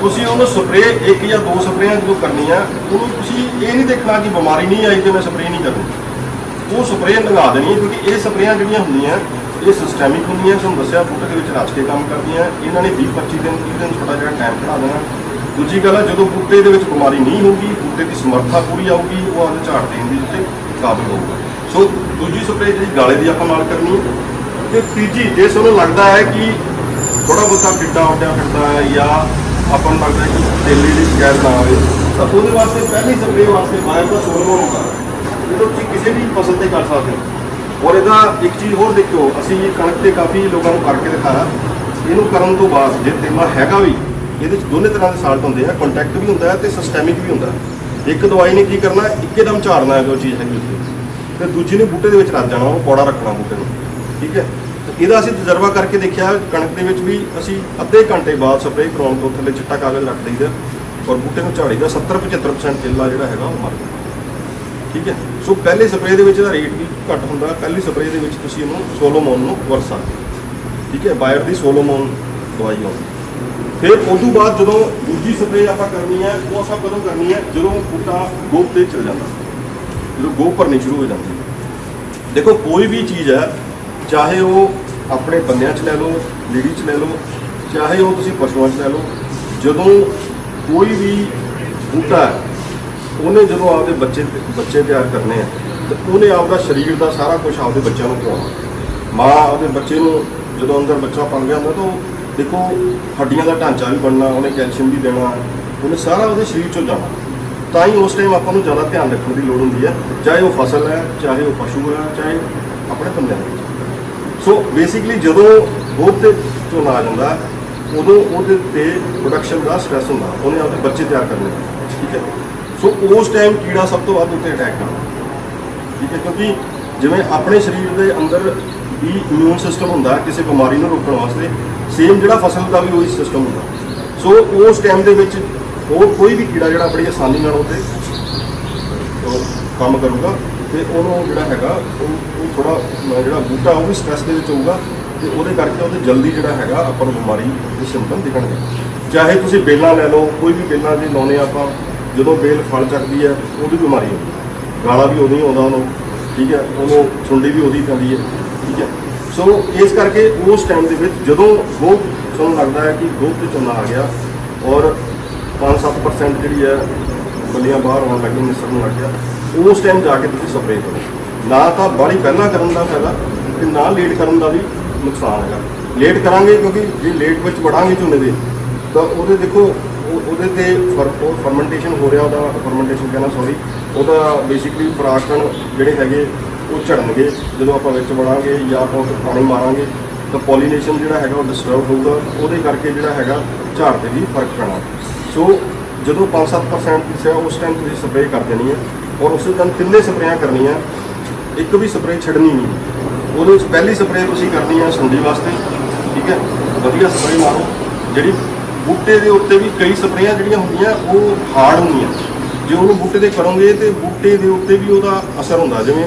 ਤੁਸੀਂ ਉਹਨੂੰ ਸਪਰੇਅ ਇੱਕ ਜਾਂ ਦੋ ਸਪਰੇਆਂ ਜਦੋਂ ਕਰਨੀ ਹੈ ਉਹਨੂੰ ਤੁਸੀਂ ਇਹ ਨਹੀਂ ਦੇਖਣਾ ਕਿ ਬਿਮਾਰੀ ਨਹੀਂ ਆਈ ਤੇ ਮੈਂ ਸਪਰੇਅ ਨਹੀਂ ਕਰਨੀ। ਉਹ ਸਪਰੇਅ ਲਗਾ ਦੇਣੀ ਹੈ ਕਿਉਂਕਿ ਇਹ ਸਪਰੇਆਂ ਜਿਹੜੀਆਂ ਹੁੰਦੀਆਂ, ਇਹ ਸਿਸਟੈਮਿਕ ਹੁੰਦੀਆਂ, ਤੁਹਾਨੂੰ ਦੱਸਿਆ ਬੂਟੇ ਦੇ ਵਿੱਚ ਰਚ ਕੇ ਕੰਮ ਕਰਦੀਆਂ, ਇਹਨਾਂ ਨੇ 20 25 ਦਿਨ 30 ਦਿਨ ਛੋਟਾ ਜਿਹੜਾ ਟਾਈਮ ਖੜਾ ਦੇਣਾ। ਦੂਜੀ ਗੱਲ ਹੈ ਜਦੋਂ ਬੂਟੇ ਦੇ ਵਿੱਚ ਬਿਮਾਰੀ ਨਹੀਂ ਹੋਊਗੀ, ਬੂਟੇ ਦੀ ਸਮਰੱਥਾ ਪੂਰੀ ਆਊਗੀ, ਉਹ ਆਪਦੇ ਝਾੜ ਦੇਣ ਦੀ ਉੱਤੇ ਕਾਬਿਲ ਹੋਊਗਾ। ਸੋ ਦੂਜੀ ਸਪਰੇਅ ਜਿਹੜੀ ਗਾਲੇ ਦੀ ਆਪਾਂ ਨਾਲ ਕਰਨੀ ਹੈ। ਤੇ ਤੀਜੀ, ਜੇ ਤੁਹਾਨੂੰ ਲੱਗਦਾ ਹੈ ਕਿ ਥੋੜਾ ਬਹੁਤਾ ਫਿੱਟਾ ਉੱਡਿਆ ਫਿਰਦਾ ਹੈ ਜਾਂ ਆਪਾਂ ਨੂੰ ਲੱਗਦਾ ਕਿ ਤੇਲੀ ਦੀ ਸ਼ਿਕਾਇਤ ਨਾ ਆਵੇ, ਤਾਂ ਉਹਦੇ ਵਾਸਤੇ ਪਹਿਲੀ ਸਪਰੇਅ ਵਾਸਤੇ ਬਾਇਰ ਦਾ ਸੋਲਮੋਨ ਹੁੰਦਾ। ਇਹ ਤੁਸੀਂ ਕਿਸੇ ਵੀ ਫਸਲ ਤੇ ਕਰ ਸਕਦੇ ਹੋ ਔਰ ਇਹਦਾ ਇੱਕ ਚੀਜ਼ ਹੋਰ ਦੇਖਿਓ, ਅਸੀਂ ਇਹ ਕਣਕ ਤੇ ਕਾਫੀ ਲੋਕਾਂ ਨੂੰ ਕਰਕੇ ਦਿਖਾਇਆ। ਇਹਨੂੰ ਕਰਨ ਤੋਂ ਬਾਅਦ ਜੇ ਤੇਲਾ ਹੈਗਾ ਵੀ, ਇਹਦੇ ਵਿੱਚ ਦੋਨੇ ਤਰ੍ਹਾਂ ਦੇ ਸਾਲਟ ਹੁੰਦੇ ਆ ਕੰਟੈਕਟ ਵੀ ਹੁੰਦਾ ਹੈ ਤੇ ਸਿਸਟੈਮਿਕ ਵੀ ਹੁੰਦਾ ਇੱਕ ਦਵਾਈ ਨੇ ਕੀ ਕਰਨਾ ਇੱਕਦਮ ਝਾੜਨਾ ਹੈ ਜੋ ਚੀਜ਼ ਹੈਗੀ ਉੱਥੇ। ਤੇ ਦੂਜੀ ਨੇ ਬੂਟੇ ਦੇ ਵਿੱਚ ਰੱਖ ਜਾਣਾ, ਉਹ ਪੌੜਾ ਰੱਖਣਾ ਬੂਟੇ ਨੂੰ। ਠੀਕ ਹੈ? ਤੇ ਇਹਦਾ ਅਸੀਂ ਤਜਰਬਾ ਕਰਕੇ ਦੇਖਿਆ, ਕਣਕ ਦੇ ਵਿੱਚ ਵੀ ਅਸੀਂ ਅੱਧੇ ਘੰਟੇ ਬਾਅਦ ਸਪਰੇਅ ਕਰਾਉਣ ਤੋਂ ਥੱਲੇ ਚਿੱਟਾ ਕਾਗਜ਼ ਰੱਖ ਦਈਦਾ ਔਰ ਬੂਟੇ ਨੂੰ ਝਾੜੀਦਾ 70 75% ਤੇਲਾ ਜਿਹੜਾ ਹੈਗਾ ਉਹ ਮਰ ਜਾਂਦਾ ਠੀਕ ਹੈ? ਸੋ ਪਹਿਲੇ ਸਪਰੇਅ ਦੇ ਵਿੱਚ ਇਹਦਾ ਰੇਟ ਵੀ ਘੱਟ ਹੁੰਦਾ। ਪਹਿਲੀ ਸਪਰੇਅ ਦੇ ਵਿੱਚ ਤੁਸੀਂ ਇਹਨੂੰ ਸੋਲੋਮੋਨ ਨੂੰ ਵਰਤ ਸਕਦੇ ਹੋ। ਠੀਕ ਹੈ? ਬਾਇਰ ਦੀ ਸੋਲੋਮੋਨ ਦਵਾਈ ਆਉਂਦੀ। ਫਿਰ ਉਸ ਤੋਂ ਬਾਅਦ ਜਦੋਂ ਦੂਜੀ ਸਪਰੇਅ ਆਪਾਂ ਕਰਨੀ ਹੈ, ਉਹ ਆਪਾਂ ਕਦੋਂ ਕਰਨੀ ਹੈ? ਜਦੋਂ ਬੂਟਾ ਗੋਭ ਤੇ ਚਲ ਜਾਂਦਾ। ਜਦੋਂ ਗੋਪ ਭਰਨੀ ਸ਼ੁਰੂ ਹੋ ਜਾਂਦੀ ਹੈ। ਦੇਖੋ, ਕੋਈ ਵੀ ਚੀਜ਼ ਹੈ, ਚਾਹੇ ਉਹ ਆਪਣੇ ਬੰਦਿਆਂ 'ਚ ਲੈ ਲਓ ਲੇਡੀ 'ਚ ਲੈ ਲਓ, ਚਾਹੇ ਉਹ ਤੁਸੀਂ ਪਸ਼ੂਆਂ 'ਚ ਲੈ ਲਓ, ਜਦੋਂ ਕੋਈ ਵੀ ਬੂਟਾ ਉਹਨੇ ਜਦੋਂ ਆਪਦੇ ਬੱਚੇ ਬੱਚੇ ਤਿਆਰ ਕਰਨੇ ਆ, ਤੇ ਉਹਨੇ ਆਪਦਾ ਸਰੀਰ ਦਾ ਸਾਰਾ ਕੁਝ ਆਪਦੇ ਬੱਚਿਆਂ ਨੂੰ ਖਵਾਉਣਾ। ਮਾਂ ਆਪਦੇ ਬੱਚੇ ਨੂੰ ਜਦੋਂ ਅੰਦਰ ਬੱਚਾ ਪਲ ਗਿਆ ਹੁੰਦਾ ਤਾਂ ਉਹ ਦੇਖੋ, ਹੱਡੀਆਂ ਦਾ ਢਾਂਚਾ ਵੀ ਬਣਨਾ, ਉਹਨੇ ਕੈਲਸ਼ੀਅਮ ਵੀ ਦੇਣਾ, ਉਹਨੇ ਸਾਰਾ ਉਹਦੇ ਸਰੀਰ 'ਚੋਂ ਜਾਣਾ। ਤਾਂ ਹੀ ਉਸ ਟਾਈਮ ਆਪਾਂ ਨੂੰ ਜ਼ਿਆਦਾ ਧਿਆਨ ਰੱਖਣ ਦੀ ਲੋੜ ਹੁੰਦੀ ਹੈ ਚਾਹੇ ਉਹ ਫਸਲ ਹੈ, ਚਾਹੇ ਉਹ ਪਸ਼ੂ ਹੈ, ਚਾਹੇ ਆਪਣੇ ਬੰਦੇ ਹੈ ਸੋ ਬੇਸਿਕਲੀ ਜਦੋਂ ਗੋਬ ਤੇ ਝੋਨਾ ਆ ਜਾਂਦਾ, ਉਦੋਂ ਉਹਦੇ ਤੇ ਪ੍ਰੋਡਕਸ਼ਨ ਦਾ ਸਟ੍ਰੈਸ ਹੁੰਦਾ, ਉਹਨੇ ਆਪਣੇ ਬੱਚੇ ਤਿਆਰ ਕਰਨੇ। ਠੀਕ ਹੈ। ਸੋ ਉਸ ਟਾਈਮ ਕੀੜਾ ਸਭ ਤੋਂ ਵੱਧ ਉੱਤੇ ਅਟੈਕ ਕਰਦਾ। ਠੀਕ ਹੈ, ਕਿਉਂਕਿ ਜਿਵੇਂ ਆਪਣੇ ਸਰੀਰ ਦੇ ਅੰਦਰ ਵੀ ਇਮਿਊਨ ਸਿਸਟਮ ਹੁੰਦਾ ਕਿਸੇ ਬਿਮਾਰੀ ਨੂੰ ਰੋਕਣ ਵਾਸਤੇ ਸੇਮ ਜਿਹੜਾ ਫਸਲ ਦਾ ਵੀ ਉਹੀ ਸਿਸਟਮ ਹੁੰਦਾ। ਸੋ ਉਸ ਟਾਈਮ ਦੇ ਵਿੱਚ ਉਹ ਕੋਈ ਵੀ ਕੀੜਾ ਜਿਹੜਾ ਬੜੀ ਆਸਾਨੀ ਨਾਲ ਉਹਦੇ ਕੰਮ ਕਰੂਗਾ ਤੇ ਉਹਨੂੰ ਜਿਹੜਾ ਹੈਗਾ, ਉਹ ਉਹ ਥੋੜਾ ਜਿਹੜਾ ਬੂਟਾ ਉਹ ਵੀ ਸਟ੍ਰੈਸ ਦੇ ਵਿੱਚ ਹੋਊਗਾ ਤੇ ਉਹਦੇ ਕਰਕੇ ਉਹਦੇ ਜਲਦੀ ਜਿਹੜਾ ਹੈਗਾ ਆਪਾਂ ਨੂੰ ਬਿਮਾਰੀ ਦੇ ਸਿੰਪਟਮ ਦਿਖਣਗੇ। ਚਾਹੇ ਤੁਸੀਂ ਬੇਲਾਂ ਲੈ ਲਓ, ਕੋਈ ਵੀ ਬੇਲਾਂ ਜੇ ਲਾਉਨੇ ਆਪਾਂ ਜਦੋਂ ਬੇਲ ਫਲ ਚੱਕਦੀ ਹੈ, ਉਹਦੀ ਬਿਮਾਰੀ ਹੁੰਦੀ ਹੈ। ਗਾਲਾ ਵੀ ਉਦੋਂ ਹੀ ਆਉਂਦਾ ਉਹਨੂੰ, ਠੀਕ ਹੈ? ਉਹਨੂੰ ਸੁੰਡੀ ਵੀ ਉਹਦੀ ਪੈਂਦੀ ਹੈ, ਠੀਕ ਹੈ? ਸੋ ਇਸ ਕਰਕੇ ਉਸ ਟਾਈਮ ਦੇ ਵਿੱਚ ਜਦੋਂ ਗੋਭ ਤੁਹਾਨੂੰ ਲੱਗਦਾ ਹੈ ਕਿ ਗੋਭ ਤੇ ਝੋਨਾ ਆ ਗਿਆ ਔਰ 5-7% ਜਿਹੜੀ ਹੈ ਬੱਲੀਆਂ ਬਾਹਰ ਆਉਣ ਲੱਗੀਆਂ ਨੂੰ ਲੱਗ ਗਿਆ, ਉਸ ਟਾਈਮ ਜਾ ਕੇ ਤੁਸੀਂ ਸਪਰੇਅ ਕਰੋ। ਨਾ ਤਾਂ ਬਾਹਲੀ ਪਹਿਲਾਂ ਕਰਨ ਦਾ ਫਾਇਦਾ ਤੇ ਨਾ ਲੇਟ ਕਰਨ ਦਾ ਵੀ ਨੁਕਸਾਨ ਹੈਗਾ। ਲੇਟ ਕਰਾਂਗੇ ਕਿਉਂਕਿ ਜੇ ਲੇਟ ਵਿੱਚ ਵੜਾਂਗੇ ਝੋਨੇ ਦੇ, ਤਾਂ ਉਹਦੇ ਦੇਖੋ ਉਹ- ਉਹਦੇ ਤੇ ਫਰਮੈਂਟੇਸ਼ਨ ਹੋ ਰਿਹਾ, ਉਹਦਾ ਫਰਮੈਂਟੇਸ਼ਨ ਕਹਿੰਦਾ ਸੌਰੀ ਉਹਦਾ ਬੇਸਿਕਲੀ ਪਰਾਗਣ ਜਿਹੜੇ ਹੈਗੇ, ਉਹ ਝੜਨਗੇ। ਜਦੋਂ ਆਪਾਂ ਵਿੱਚ ਵੜਾਂਗੇ ਜਾਂ ਆਪਾਂ ਉੱਥੇ ਪਾਣੀ ਮਾਰਾਂਗੇ, ਤਾਂ ਪੋਲੀਨੇਸ਼ਨ ਜਿਹੜਾ ਹੈਗਾ ਉਹ ਡਿਸਟਰਬ ਹੋਊਗਾ। ਉਹਦੇ ਕਰਕੇ ਜਿਹੜਾ ਹੈਗਾ, ਝਾੜ ਤੇ ਵੀ ਫ਼ਰਕ ਪੈਣਾ। ਸੋ ਜਦੋਂ 5-7% ਦੱਸਿਆ ਉਸ ਟਾਈਮ ਤੁਸੀਂ ਸਪਰੇਅ ਕਰ ਦੇਣੀ ਹੈ। ਔਰ ਉਸੇ ਦਿਨ ਤਿੰਨੇ ਸਪਰੇਆਂ ਕਰਨੀਆਂ। ਇੱਕ ਵੀ ਸਪਰੇਅ ਛੱਡਣੀ ਨਹੀਂ। ਉਹਦੇ ਵਿੱਚ ਪਹਿਲੀ ਸਪਰੇਅ ਤੁਸੀਂ ਕਰਨੀ ਹੈ ਸੁੰਡੀ ਵਾਸਤੇ। ਠੀਕ ਹੈ? ਵਧੀਆ ਸਪਰੇਅ ਮਾਰੋ। ਜਿਹੜੀ ਬੂਟੇ ਦੇ ਉੱਤੇ ਵੀ ਕਈ ਸਪਰੇਆਂ ਜਿਹੜੀਆਂ ਹੁੰਦੀਆਂ ਉਹ ਹਾਰਡ ਹੁੰਦੀਆਂ। ਜੇ ਉਹਨੂੰ ਬੂਟੇ ਤੇ ਕਰੋਗੇ ਤੇ ਬੂਟੇ ਦੇ ਉੱਤੇ ਵੀ ਉਹਦਾ ਅਸਰ ਹੁੰਦਾ। ਜਿਵੇਂ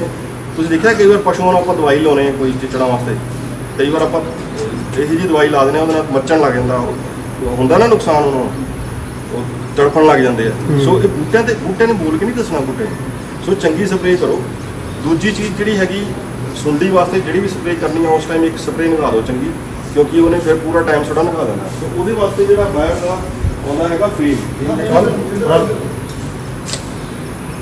ਤੁਸੀਂ ਦੇਖਿਆ ਕਈ ਵਾਰ ਪਸ਼ੂਆਂ ਨੂੰ ਆਪਾਂ ਦਵਾਈ ਲਾਉਨੇ ਕੋਈ ਚਿਚੜਾਂ ਵਾਸਤੇ। ਕਈ ਵਾਰ ਆਪਾਂ ਇਹੋ ਜਿਹੀ ਦਵਾਈ ਲਾ ਦਿੰਦੇ ਆ ਉਹਦੇ ਨਾਲ ਮੱਚਣ ਲੱਗ ਜਾਂਦਾ। ਉਹ ਹੁੰਦਾ ਨਾ ਨੁਕਸਾਨ ਉਹਨਾਂ। ਨੂੰ ਉਹ ਤੜਫਣ ਲੱਗ ਜਾਂਦੇ ਆ। ਸੋ ਇਹ ਬੂਟਿਆਂ ਤੇ ਬੂਟੇ ਨੇ ਬੋਲ ਕੇ ਨਹੀਂ ਦੱਸਣਾ ਬੂਟੇ। ਸੋ ਚੰਗੀ ਸਪਰੇਅ ਕਰੋ। ਦੂਜੀ ਚੀਜ਼ ਜਿਹੜੀ ਹੈਗੀ ਸੁੰਡੀ ਵਾਸਤੇ ਜਿਹੜੀ ਵੀ ਸਪਰੇਅ ਕਰਨੀ ਆ ਉਸ ਟਾਈਮ ਇੱਕ ਸਪਰੇਅ ਨਿਭਾ ਦਿਓ ਚੰਗੀ। ਕਿਉਂਕਿ ਉਹਨੇ ਫਿਰ ਪੂਰਾ ਟਾਈਮ ਛੋੜਾ ਨਿਭਾ ਦੇਣਾ। ਸੋ ਉਹਦੇ ਵਾਸਤੇ ਜਿਹੜਾ ਬਾਇਰ ਦਾ ਆਉਂਦਾ ਹੈਗਾ ਫੇਮ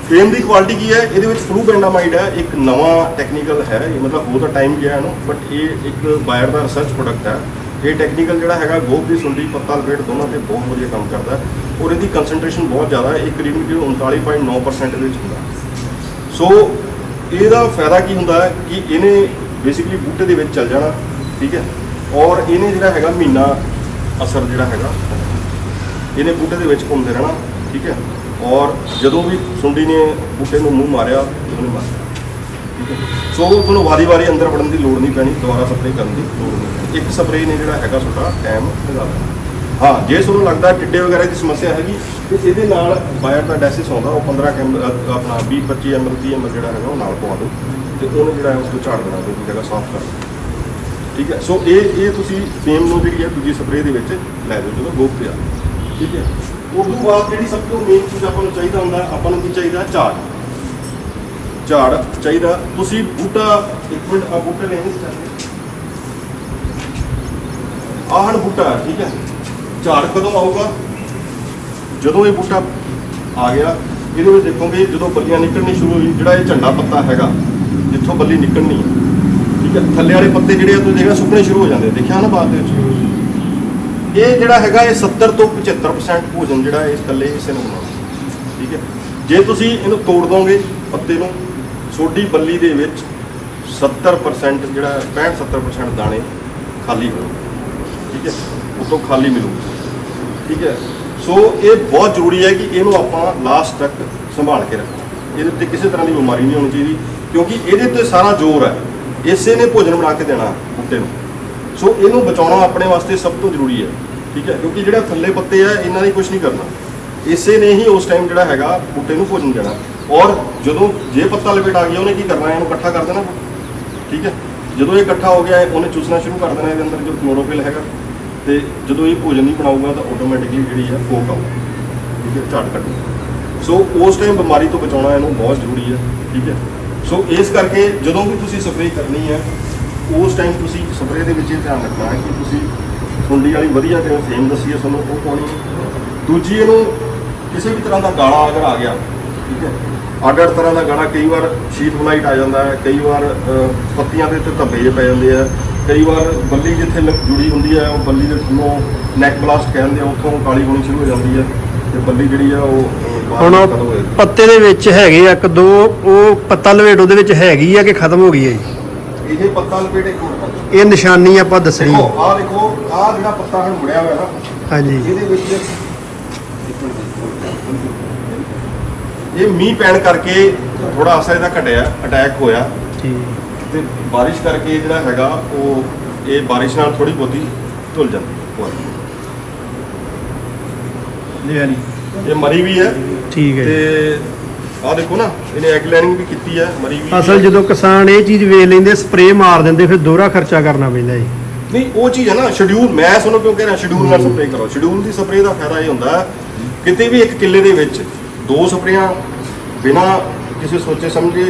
ਫੇਮ ਦੀ ਕੁਆਲਿਟੀ ਕੀ ਹੈ? ਇਹਦੇ ਵਿੱਚ ਫਲੂਬੈਂਡਾਮਾਈਡ ਹੈ ਇੱਕ ਨਵਾਂ ਟੈਕਨੀਕਲ ਹੈ ਇਹ ਮਤਲਬ ਬਹੁਤ ਟਾਈਮ ਗਿਆ ਇਹਨੂੰ ਬਟ ਇਹ ਇੱਕ ਬਾਇਰ ਦਾ ਰਿਸਰਚ ਪ੍ਰੋਡਕਟ ਹੈ। ਇਹ ਟੈਕਨੀਕਲ ਜਿਹੜਾ ਹੈਗਾ ਗੋਭ ਦੀ ਸੁੰਡੀ ਪੱਤਾ ਲਪੇਟ ਦੋਨਾਂ ਤੇ ਬਹੁਤ ਵਧੀਆ ਕੰਮ ਕਰਦਾ ਔਰ ਇਹਦੀ ਕਨਸੈਂਟ੍ਰੇਸ਼ਨ ਬਹੁਤ ਜ਼ਿਆਦਾ ਹੈ ਇਹ ਕਰੀਬਨ 39.9% ਦੇ ਵਿੱਚ ਹੁੰਦਾ। ਸੋ ਇਹਦਾ ਫਾਇਦਾ ਕੀ ਹੁੰਦਾ ਹੈ? ਕਿ ਇਹਨੇ ਬੇਸਿਕਲੀ ਬੂਟੇ ਦੇ ਵਿੱਚ ਚੱਲ ਜਾਣਾ ਠੀਕ ਹੈ? ਔਰ ਇਹਨੇ ਜਿਹੜਾ ਹੈਗਾ ਮਹੀਨਾ ਅਸਰ ਜਿਹੜਾ ਹੈਗਾ, ਇਹਨੇ ਬੂਟੇ ਦੇ ਵਿੱਚ ਘੁੰਮਦੇ ਰਹਿਣਾ, ਠੀਕ ਹੈ ਔਰ ਜਦੋਂ ਵੀ ਸੁੰਡੀ ਨੇ ਬੂਟੇ ਨੂੰ ਮੂੰਹ ਮਾਰਿਆ, ਉਹਨੇ ਮਾਰਿਆ ਠੀਕ ਹੈ ਸੋ ਤੁਹਾਨੂੰ ਵਾਰੀ-ਵਾਰੀ ਅੰਦਰ ਵੜਨ ਦੀ ਲੋੜ ਨਹੀਂ ਪੈਣੀ, ਦੁਬਾਰਾ ਸਪਰੇਅ ਕਰਨ ਦੀ ਲੋੜ ਨਹੀਂ ਪੈਣੀ। ਇੱਕ ਸਪਰੇਅ ਨੇ ਜਿਹੜਾ ਹੈਗਾ ਤੁਹਾਡਾ ਟਾਈਮ ਲਗਾ ਦੇਣਾ ਹਾਂ, ਜੇ ਤੁਹਾਨੂੰ ਲੱਗਦਾ ਟਿੱਡੇ ਵਗੈਰਾ ਦੀ ਸਮੱਸਿਆ ਹੈਗੀ, ਤੇ ਇਹਦੇ ਨਾਲ ਬਾਇਰ ਦਾ ਡੈਸਿਸ ਆਉਂਦਾ ਉਹ 15 ਕੈਮ ਆਪਣਾ 20 25 ਐਮ 30 ਐਮ ਜਿਹੜਾ ਹੈਗਾ, ਉਹ ਨਾਲ ਪਵਾ ਦਿਓ ਤੇ ਉਹਨੂੰ ਜਿਹੜਾ ਹੈ, ਉਸ ਤੋਂ ਝਾੜ ਦੇਣਾ ਕੋਈ ਜਗ੍ਹਾ ਸਾਫ਼ ਕਰ ਦਿਓ। ਠੀਕ ਹੈ? ਸੋ ਇਹ ਇਹ ਤੁਸੀਂ ਫੇਮ ਨੂੰ ਜਿਹੜੀ ਹੈ ਦੂਜੀ ਸਪਰੇਅ ਦੇ ਵਿੱਚ ਲੈ ਦਿਓ ਜਦੋਂ ਗੋਪ ਪਿਆ ਠੀਕ ਹੈ? ਉਸ ਤੋਂ ਬਾਅਦ ਜਿਹੜੀ ਸਭ ਤੋਂ ਮੇਨ ਚੀਜ਼ ਆਪਾਂ ਨੂੰ ਚਾਹੀਦਾ ਹੁੰਦਾ ਆਪਾਂ ਨੂੰ ਕੀ ਚਾਹੀਦਾ? ਝਾੜ। ਝਾੜ ਚਾਹੀਦਾ। ਤੁਸੀਂ ਬੂਟਾ ਇੱਕ ਮਿੰਟ ਆ ਬੂਟਾ ਲੈਣੇ ਚਾਹੀਦੇ ਆਹ ਬੂਟਾ ਹੈ, ਠੀਕ ਹੈ? ਝਾੜ ਕਦੋਂ ਆਊਗਾ? ਜਦੋਂ ਇਹ ਬੂਟਾ ਆ ਗਿਆ ਇਹਦੇ ਵਿੱਚ ਦੇਖੋਗੇ ਜਦੋਂ ਬੱਲੀਆਂ ਨਿਕਲਣੀ ਸ਼ੁਰੂ ਹੋਈ ਜਿਹੜਾ ਇਹ ਝੰਡਾ ਪੱਤਾ ਹੈਗਾ ਜਿੱਥੋਂ ਬੱਲੀ ਨਿਕਲਣੀ ਹੈ ਥੱਲੇ ਵਾਲੇ ਪੱਤੇ ਜਿਹੜੇ ਆ ਤੁਸੀਂ ਦੇਖਿਆ ਸੁੱਕਣੇ ਸ਼ੁਰੂ ਹੋ ਜਾਂਦੇ ਦੇਖਿਆ ਨਾ ਬਾਅਦ ਦੇ ਵਿੱਚ ਇਹ ਜਿਹੜਾ ਹੈਗਾ ਇਹ 70 ਤੋਂ 75% ਭੋਜਨ ਜਿਹੜਾ ਇਸ ਇਕੱਲੇ ਇਸੇ ਨੂੰ ਬਣਾਉਣਾ ਠੀਕ ਹੈ? ਜੇ ਤੁਸੀਂ ਇਹਨੂੰ ਤੋੜ ਦੋਗੇ ਪੱਤੇ ਨੂੰ, ਛੋਟੀ ਬੱਲੀ ਦੇ ਵਿੱਚ 70% ਜਿਹੜਾ 65 70% ਦਾਣੇ ਖਾਲੀ ਹੋਣਗੇ ਠੀਕ ਹੈ? ਉਹ ਤੋਂ ਖਾਲੀ ਮਿਲੂਗਾ। ਠੀਕ ਹੈ? ਸੋ ਇਹ ਬਹੁਤ ਜ਼ਰੂਰੀ ਹੈ ਕਿ ਇਹਨੂੰ ਆਪਾਂ ਲਾਸਟ ਤੱਕ ਸੰਭਾਲ ਕੇ ਰੱਖਣਾ ਇਹਦੇ ਉੱਤੇ ਕਿਸੇ ਤਰ੍ਹਾਂ ਦੀ ਬਿਮਾਰੀ ਨਹੀਂ ਹੋਣੀ ਚਾਹੀਦੀ, ਕਿਉਂਕਿ ਇਹਦੇ ਤੇ ਸਾਰਾ ਜ਼ੋਰ ਹੈ। ਇਸੇ ਨੇ ਭੋਜਨ ਬਣਾ ਕੇ ਦੇਣਾ ਬੂਟੇ ਨੂੰ। ਸੋ ਇਹਨੂੰ ਬਚਾਉਣਾ ਆਪਣੇ ਵਾਸਤੇ ਸਭ ਤੋਂ ਜ਼ਰੂਰੀ ਹੈ, ਠੀਕ ਹੈ? ਕਿਉਂਕਿ ਜਿਹੜਾ ਥੱਲੇ ਪੱਤੇ ਆ ਇਹਨਾਂ ਨੇ ਕੁਝ ਨਹੀਂ ਕਰਨਾ। ਇਸੇ ਨੇ ਹੀ ਉਸ ਟਾਈਮ ਜਿਹੜਾ ਹੈਗਾ, ਬੂਟੇ ਨੂੰ ਭੋਜਨ ਦੇਣਾ। ਔਰ ਜਦੋਂ ਜੇ ਪੱਤਾ ਲਪੇਟ ਆ ਗਿਆ, ਉਹਨੇ ਕੀ ਕਰਨਾ? ਇਹਨੂੰ ਇਕੱਠਾ ਕਰ ਦੇਣਾ। ਠੀਕ ਹੈ? ਜਦੋਂ ਇਹ ਇਕੱਠਾ ਹੋ ਗਿਆ, ਉਹਨੇ ਚੂਸਣਾ ਸ਼ੁਰੂ ਕਰ ਦੇਣਾ ਇਹਦੇ ਅੰਦਰ ਜੋ ਕਲੋਰੋਫਿਲ ਹੈਗਾ। ਤੇ ਜਦੋਂ ਇਹ ਭੋਜਨ ਨਹੀਂ ਬਣਾਊਗਾ, ਤਾਂ ਆਟੋਮੈਟਿਕਲੀ ਜਿਹੜੀ ਹੈ ਫੋਕ ਆਊ ਠੀਕ ਹੈ? ਝਾੜ ਕੱਢੂ ਸੋ ਉਸ ਟਾਈਮ ਬਿਮਾਰੀ ਤੋਂ ਬਚਾਉਣਾ ਇਹਨੂੰ ਬਹੁਤ ਜ਼ਰੂਰੀ ਹੈ, ਠੀਕ ਹੈ? ਸੋ ਇਸ ਕਰਕੇ ਜਦੋਂ ਵੀ ਤੁਸੀਂ ਸਪਰੇਅ ਕਰਨੀ ਹੈ, ਉਸ ਟਾਈਮ ਤੁਸੀਂ ਸਪਰੇਅ ਦੇ ਵਿੱਚ ਇਹ ਧਿਆਨ ਰੱਖਣਾ ਹੈ ਕਿ ਤੁਸੀਂ ਸੁੰਡੀ ਵਾਲੀ ਵਧੀਆ ਜਿਵੇਂ ਫੇਮ ਦੱਸੀ ਹੈ ਤੁਹਾਨੂੰ ਉਹ ਪਾਉਣੀ ਹੈ। ਦੂਜੀ ਇਹਨੂੰ ਕਿਸੇ ਵੀ ਤਰ੍ਹਾਂ ਦਾ ਗਾਲਾ ਅਗਰ ਆ ਗਿਆ, ਠੀਕ ਹੈ ਅੱਡ ਅੱਡ ਤਰ੍ਹਾਂ ਦਾ ਗਾਲਾ ਕਈ ਵਾਰ ਸ਼ੀਟ ਬਲਾਈਟ ਆ ਜਾਂਦਾ ਹੈ, ਕਈ ਵਾਰ ਪੱਤੀਆਂ ਦੇ ਉੱਤੇ ਧੱਬੇ ਜਿਹੇ ਪੈ ਜਾਂਦੇ ਆ, ਕਈ ਵਾਰ ਬੱਲੀ ਜਿੱਥੇ ਜੁੜੀ ਹੁੰਦੀ ਹੈ, ਉਹ ਬੱਲੀ ਦੇ ਥੱਲੋਂ ਨੈਕ ਬਲਾਸਟ ਕਹਿੰਦੇ ਆ, ਉੱਥੋਂ ਕਾਲੀ ਹੋਣੀ ਸ਼ੁਰੂ ਹੋ ਜਾਂਦੀ ਹੈ, ਤੇ ਬੱਲੀ ਜਿਹੜੀ ਆ ਉਹ ਹੁਣ ਉਹ ਪੱਤੇ ਦੇ ਵਿੱਚ ਹੈਗੇ ਆ ਇੱਕ ਦੋ ਉਹ ਪੱਤਾ ਲਵੇਟ ਉਹਦੇ ਵਿੱਚ ਹੈਗੀ ਆ ਕਿ ਖਤਮ ਹੋ ਗਈ ਹੈ ਜੀ? ਇਹ ਪੱਤਾ ਲਪੇਟੇ ਕੋਲ ਇਹ ਨਿਸ਼ਾਨੀ ਆਪਾਂ ਦੱਸਣੀ ਦੇਖੋ ਆਹ ਦੇਖੋ ਆਹ ਜਿਹੜਾ ਪੱਤਾ ਹੁਣ ਮੁੜਿਆ ਹੋਇਆ ਨਾ ਹਾਂਜੀ। ਇਹਦੇ ਵਿੱਚ ਇਹ ਮੀਂਹ ਪੈਣ ਕਰਕੇ ਥੋੜਾ ਅਸਰ ਇਹਦਾ ਘਟਿਆ ਅਟੈਕ ਹੋਇਆ। ਠੀਕ। ਤੇ ਬਾਰਿਸ਼ ਕਰਕੇ ਜਿਹੜਾ ਹੈਗਾ ਉਹ ਇਹ ਬਾਰਿਸ਼ ਨਾਲ ਥੋੜੀ ਬਹੁਤੀ ਧੁਲ ਜਾਂਦੀ ਹੈ। ਲੈ ਲਈ ਇਹ ਮਰੀ ਵੀ ਹੈ। ਠੀਕ ਹੈ ਜੀ। ਤੇ ਆਹ ਦੇਖੋ ਨਾ ਇਹਨੇ ਐਗ ਲਾਈਨਿੰਗ ਵੀ ਕੀਤੀ ਹੈ ਮਰੀ ਵੀ ਅਸਲ। ਜਦੋਂ ਕਿਸਾਨ ਇਹ ਚੀਜ਼ ਵੇਚ ਲੈਂਦੇ ਸਪਰੇਅ ਮਾਰ ਦਿੰਦੇ ਫਿਰ ਦੋਹਰਾ ਖਰਚਾ ਕਰਨਾ ਪੈਂਦਾ ਜੀ ਨਹੀਂ ਉਹ ਚੀਜ਼ ਹੈ ਨਾ ਸ਼ਡਿਊਲ ਮੈਂ ਤੁਹਾਨੂੰ ਕਿਉਂ ਕਹਿ ਰਿਹਾ ਸ਼ਡਿਊਲ ਨਾਲ ਸਪਰੇਅ ਕਰੋ ਸ਼ਡਿਊਲ ਦੀ ਸਪਰੇਅ ਦਾ ਫਾਇਦਾ ਇਹ ਹੁੰਦਾ ਹੈ, ਕਿਤੇ ਵੀ ਇੱਕ ਕਿੱਲੇ ਦੇ ਵਿੱਚ ਦੋ ਸਪਰੇਆਂ ਬਿਨਾ ਕਿਸੇ ਸੋਚੇ ਸਮਝੇ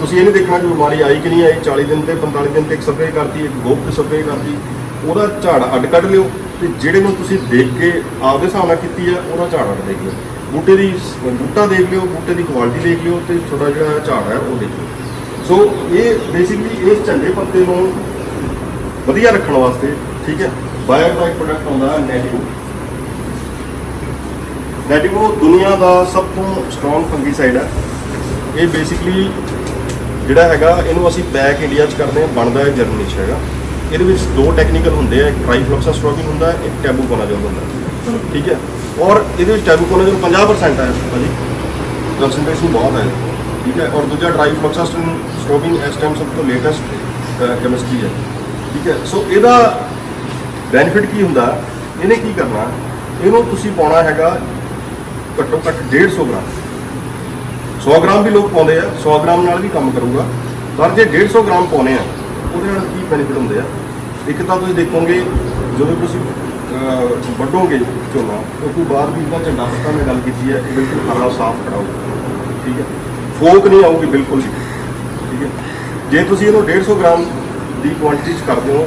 ਤੁਸੀਂ ਇਹ ਨਹੀਂ ਦੇਖਣਾ ਕਿ ਬਿਮਾਰੀ ਆਈ ਕਿ ਨਹੀਂ ਆਈ 40 ਦਿਨ ਤੇ 45 ਦਿਨ ਤੇ ਇੱਕ ਸਪਰੇਅ ਕਰਤੀ ਇੱਕ ਗੋਪ ਤੇ ਸਪਰੇਅ ਕਰਤੀ ਉਹਦਾ ਝਾੜ ਅੱਡ ਕੱਢ ਲਿਓ ਤੇ ਜਿਹੜੇ ਨੂੰ ਤੁਸੀਂ ਦੇਖ ਕੇ ਆਪਦੇ ਹਿਸਾਬ ਨਾਲ ਕੀਤੀ ਹੈ ਉਹਦਾ ਝਾੜ ਅੱਡ ਦੇਖ ਲਿਓ ਬੂਟੇ ਦੀ ਬੂਟਾ ਦੇਖ ਲਿਓ, ਬੂਟੇ ਦੀ ਕੁਆਲਿਟੀ ਦੇਖ ਲਿਓ ਤੇ ਤੁਹਾਡਾ ਜਿਹੜਾ ਝਾੜ ਹੈ, ਉਹ ਦੇਖ। ਲਿਓ ਸੋ ਇਹ ਬੇਸਿਕਲੀ ਇਸ ਝੰਡੇ ਪੱਤੇ ਨੂੰ ਵਧੀਆ ਰੱਖਣ ਵਾਸਤੇ, ਠੀਕ ਹੈ ਬਾਇਰ ਦਾ ਇੱਕ ਪ੍ਰੋਡਕਟ ਆਉਂਦਾ ਹੈ ਨੈਟਿਵੋ ਨੈਟਿਵੋ ਦੁਨੀਆ ਦਾ ਸਭ ਤੋਂ ਸਟਰੋਂਗ ਫੰਗੀਸਾਈਡ ਹੈ। ਇਹ ਬੇਸਿਕਲੀ ਜਿਹੜਾ ਹੈਗਾ, ਇਹਨੂੰ ਅਸੀਂ ਬੈਕ ਇੰਡੀਆ 'ਚ ਕਰਦੇ ਹਾਂ, ਬਣਦਾ ਹੈ ਜਰਮਨੀ 'ਚ ਹੈਗਾ। ਇਹਦੇ ਵਿੱਚ ਦੋ ਟੈਕਨੀਕਲ ਹੁੰਦੇ ਆ, ਇੱਕ ਟ੍ਰਾਈਫਲੋਕਸਾਸਟ੍ਰੋਬਿਨ ਹੁੰਦਾ ਹੈ, ਇੱਕ ਟੈਬੂਕੋਨਾਜ਼ੋਲ ਹੁੰਦਾ ਠੀਕ ਹੈ। ਔਰ ਇਹਦੇ ਵਿੱਚ ਟੈਬੂਕੋਨਾਜ਼ੋਲ 50% ਹੈ ਭਾਜੀ ਕਨਸੈਂਟ੍ਰੇਸ਼ਨ ਬਹੁਤ ਹੈ ਠੀਕ ਹੈ। ਔਰ ਦੂਜਾ ਟ੍ਰਾਈਫਲੋਕਸਾਸਟ੍ਰੋਬਿਨ ਇਸ ਟਾਈਮ ਸਭ ਤੋਂ ਲੇਟੈਸਟ ਕੈਮਿਸਟਰੀ ਹੈ। ਠੀਕ ਹੈ। ਸੋ ਇਹਦਾ ਬੈਨੀਫਿਟ ਕੀ ਹੁੰਦਾ? ਇਹਨੇ ਕੀ ਕਰਨਾ? ਇਹਨੂੰ ਤੁਸੀਂ ਪਾਉਣਾ ਹੈਗਾ ਘੱਟੋ ਘੱਟ 150 ਗ੍ਰਾਮ। 100 ਗ੍ਰਾਮ ਵੀ ਲੋਕ ਪਾਉਂਦੇ ਆ 100 ਗ੍ਰਾਮ ਨਾਲ ਵੀ ਕੰਮ ਕਰੂਗਾ। ਪਰ ਜੇ 150 ਗ੍ਰਾਮ ਪਾਉਨੇ ਆ, ਉਹਦੇ ਨਾਲ ਕੀ ਬੈਨੀਫਿਟ ਹੁੰਦੇ ਆ? ਇੱਕ ਤਾਂ ਤੁਸੀਂ ਦੇਖੋਗੇ, ਜਦੋਂ ਤੁਸੀਂ ਅਹ, ਵੱਢੋਗੇ ਝੋਨਾ ਉਸ ਤੋਂ ਬਾਅਦ ਵੀ ਇਹਦਾ ਝੰਡਾ ਪੱਤਾ ਮੈਂ ਗੱਲ ਕੀਤੀ ਹੈ ਇਹ ਬਿਲਕੁਲ ਹਰਾ ਸਾਫ਼ ਕਰਾਓ ਠੀਕ ਹੈ? ਫੋਕ ਨਹੀਂ ਆਊਗੀ ਬਿਲਕੁਲ ਵੀ। ਠੀਕ ਹੈ? ਜੇ ਤੁਸੀਂ ਇਹਨੂੰ 150 ਗ੍ਰਾਮ ਦੀ ਕੁਆਂਟੀਟੀ ਚ ਕਰਦੇ ਹੋ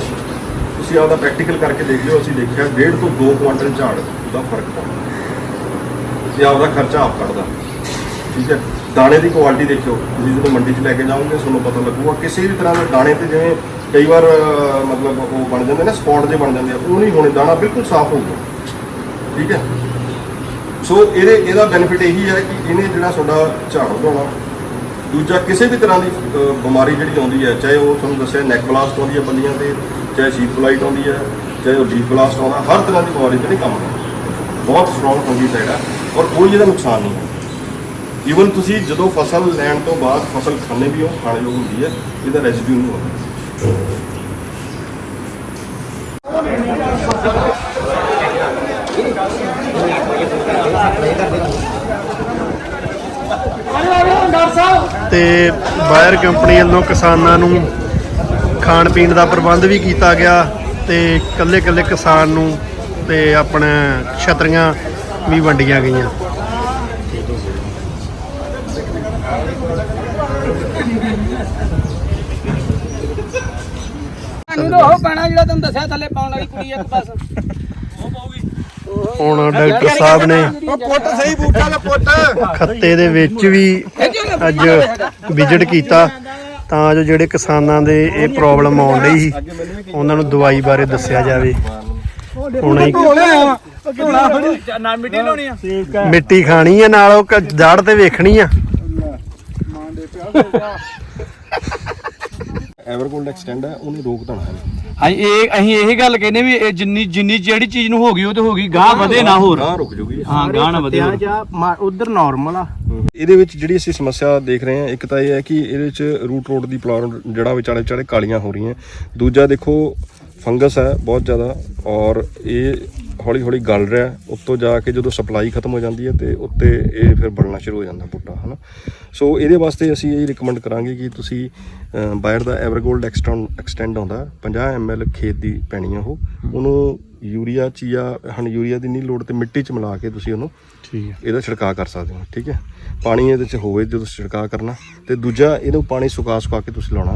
ਤੁਸੀਂ ਆਪਦਾ ਪ੍ਰੈਕਟੀਕਲ ਕਰਕੇ ਦੇਖ ਲਿਓ ਅਸੀਂ ਦੇਖਿਆ 1.5 ਤੋਂ 2 ਕੁਆਂਟਲ ਝਾੜ ਦਾ ਫ਼ਰਕ ਪਾਉਂਦਾ ਤੇ ਆਪਦਾ ਖਰਚਾ ਆਪ ਕੱਢਦਾ। ਠੀਕ ਹੈ? ਦਾਣੇ ਦੀ ਕੁਆਲਿਟੀ ਦੇਖਿਓ ਤੁਸੀਂ ਜਦੋਂ ਮੰਡੀ 'ਚ ਲੈ ਕੇ ਜਾਓਗੇ ਤੁਹਾਨੂੰ ਪਤਾ ਲੱਗੂਗਾ ਕਿਸੇ ਵੀ ਤਰ੍ਹਾਂ ਦੇ ਦਾਣੇ ਤੇ ਜਿਵੇਂ ਕਈ ਵਾਰ ਅਹ, ਮਤਲਬ ਉਹ ਬਣ ਜਾਂਦੇ ਨਾ ਸਪੌਟ ਜੇ ਬਣ ਜਾਂਦੇ ਆ ਉਹ ਨਹੀਂ ਹੋਣੇ ਦਾਣਾ ਬਿਲਕੁਲ ਸਾਫ਼ ਹੋਊਗਾ ਠੀਕ ਹੈ? ਸੋ ਇਹਦੇ ਇਹਦਾ ਬੈਨੀਫਿਟ ਇਹੀ ਹੈ ਕਿ ਇਹਨੇ ਜਿਹੜਾ ਤੁਹਾਡਾ ਝਾੜ ਵਧਾਉਣਾ ਦੂਜਾ ਕਿਸੇ ਵੀ ਤਰ੍ਹਾਂ ਦੀ ਅਹ, ਬਿਮਾਰੀ ਜਿਹੜੀ ਆਉਂਦੀ ਹੈ ਚਾਹੇ ਉਹ ਤੁਹਾਨੂੰ ਦੱਸਿਆ ਨੈਕ ਬਲਾਸਟ ਆਉਂਦੀ ਹੈ ਬੰਦੀਆਂ ਤੇ ਚਾਹੇ ਸ਼ੀਤ ਬਲਾਈਟ ਆਉਂਦੀ ਹੈ ਚਾਹੇ ਉਹ ਡੀਪ ਬਲਾਸਟ ਆਉਂਦਾ ਹਰ ਤਰ੍ਹਾਂ ਦੀ ਬਿਮਾਰੀ ਤੇ ਨਹੀਂ ਕੰਮ ਕਰਦਾ ਬਹੁਤ ਸਟਰੋਂਗ ਫੰਗੀਸਾਈਡ ਹੈ ਔਰ ਕੋਈ ਇਹਦਾ ਨੁਕਸਾਨ ਨਹੀਂ ਹੈ। ਈਵਨ ਤੁਸੀਂ ਜਦੋਂ ਫਸਲ ਲੈਣ ਤੋਂ ਬਾਅਦ ਫਸਲ ਖਾਣੇ ਵੀ ਹੋ ਖਾਣੇ ਯੋਗ ਹੁੰਦੀ ਹੈ ਇਹਦਾ ਰੈਜ਼ੀਡਿਊ ਨਹੀਂ ਹੁੰਦਾ। ਤੇ ਬਾਇਰ ਕੰਪਨੀ ਵੱਲੋਂ ਕਿਸਾਨਾਂ ਨੂੰ ਖਾਣ ਪੀਣ ਦਾ ਪ੍ਰਬੰਧ ਵੀ ਕੀਤਾ ਗਿਆ ਤੇ ਕੱਲੇ ਕੱਲੇ ਕਿਸਾਨ ਨੂੰ ਤੇ ਆਪਣੇ ਛਤਰੀਆਂ ਵੀ ਵੰਡੀਆਂ ਗਈਆਂ। ਉਹ ਪੈਣਾ ਜਿਹੜਾ ਤੁਹਾਨੂੰ ਦੱਸਿਆ ਥੱਲੇ ਪਾਉਣ ਵਾਲੀ ਕੁੜੀ ਇੱਕ ਬਸ। ਹੁਣ ਡਾਕਟਰ ਸਾਹਿਬ ਨੇ ਉਹ ਪੁੱਟ ਸਹੀ ਬੂਟਾ ਦਾ ਪੁੱਟ ਖੱਤੇ ਦੇ ਵਿੱਚ ਵੀ ਅੱਜ ਵਿਜ਼ਿਟ ਕੀਤਾ ਤਾਂ ਜੋ ਜਿਹੜੇ ਕਿਸਾਨਾਂ ਦੇ ਇਹ ਪ੍ਰੋਬਲਮ ਆਉਣ ਡਈ ਸੀ ਉਹਨਾਂ ਨੂੰ ਦਵਾਈ ਬਾਰੇ ਦੱਸਿਆ ਜਾਵੇ। ਹੁਣ ਮਿੱਟੀ ਆ। ਖਾਣੀ ਹੈ ਨਾਲ ਉਹ ਜੜ ਤੇ ਵੇਖਣੀ ਆ। ਐਵਰਗੋਲਡ ਐਕਸਟੈਂਡ ਹੈ ਉਹਨੂੰ ਰੋਕ ਦੇਣਾ ਹੈ ਹਾਂਜੀ ਇਹ ਅਸੀਂ ਇਹ ਗੱਲ ਕਹਿੰਦੇ ਵੀ ਇਹ ਜਿੰਨੀ ਜਿੰਨੀ ਜਿਹੜੀ ਚੀਜ਼ ਨੂੰ ਹੋ ਗਈ ਉਹ ਤੇ ਹੋ ਗਈ ਗਾਹ ਵਧੇ ਨਾ ਹੋਰ। ਗਾਂ ਰੁਕ ਜੂਗੀ। ਹਾਂ ਗਾਹ ਨਾ ਵਧੇ। ਹੋਰ। ਉਧਰ ਨਾਰਮਲ ਆ। ਇਹਦੇ ਵਿੱਚ ਜਿਹੜੀ ਅਸੀਂ ਸਮੱਸਿਆ ਦੇਖ ਰਹੇ ਹਾਂ ਇੱਕ ਤਾਂ ਇਹ ਹੈ ਕਿ ਇਹਦੇ ਵਿੱਚ ਰੂਟ ਰੋਡ ਦੀ ਪ੍ਰੋਬਲਮ ਜੜ੍ਹਾਂ ਵਿਚਾਲੇ ਵਿਚਾਲੇ ਕਾਲੀਆਂ ਹੋ ਰਹੀਆਂ। ਦੂਜਾ ਦੇਖੋ ਫੰਗਸ ਹੈ ਬਹੁਤ ਜ਼ਿਆਦਾ ਔਰ ਇਹ ਹੌਲੀ ਹੌਲੀ ਗਲ ਰਿਹਾ ਹੈ। ਉੱਤੋਂ ਜਾ ਕੇ ਜਦੋਂ ਸਪਲਾਈ ਖਤਮ ਹੋ ਜਾਂਦੀ ਹੈ ਤੇ ਉੱਤੇ ਇਹ ਫਿਰ ਬਣਨਾ ਸ਼ੁਰੂ ਹੋ ਜਾਂਦਾ ਬੂਟਾ ਹਨਾ? ਸੋ ਇਹਦੇ ਵਾਸਤੇ ਅਸੀਂ ਇਹ ਰਿਕਮੈਂਡ ਕਰਾਂਗੇ ਕਿ ਤੁਸੀਂ ਬਾਇਰ ਦਾ ਐਵਰਗੋਲਡ ਐਕਸਟੈਂਡ ਐਕਸਟੈਂਡ ਆਉਂਦਾ 50 ml ਖੇਤ ਦੀ ਪੈਣੀ ਆ ਉਹ। ਉਹਨੂੰ ਯੂਰੀਆ ਚ ਜਾਂ ਹਨ ਯੂਰੀਆ ਦੀ ਨਹੀਂ ਲੋੜ ਤੇ ਮਿੱਟੀ ਚ ਮਿਲਾ ਕੇ ਤੁਸੀਂ ਉਹਨੂੰ ਠੀਕ ਹੈ। ਇਹਦਾ ਛਿੜਕਾਅ ਕਰ ਸਕਦੇ ਹੋ ਠੀਕ ਹੈ? ਪਾਣੀ ਇਹਦੇ ਚ ਹੋਵੇ ਜਦੋਂ ਛਿੜਕਾਅ ਕਰਨਾ। ਤੇ ਦੂਜਾ ਇਹਨੂੰ ਪਾਣੀ ਸੁਕਾ ਸੁਕਾ ਕੇ ਤੁਸੀਂ ਲਾਉਣਾ।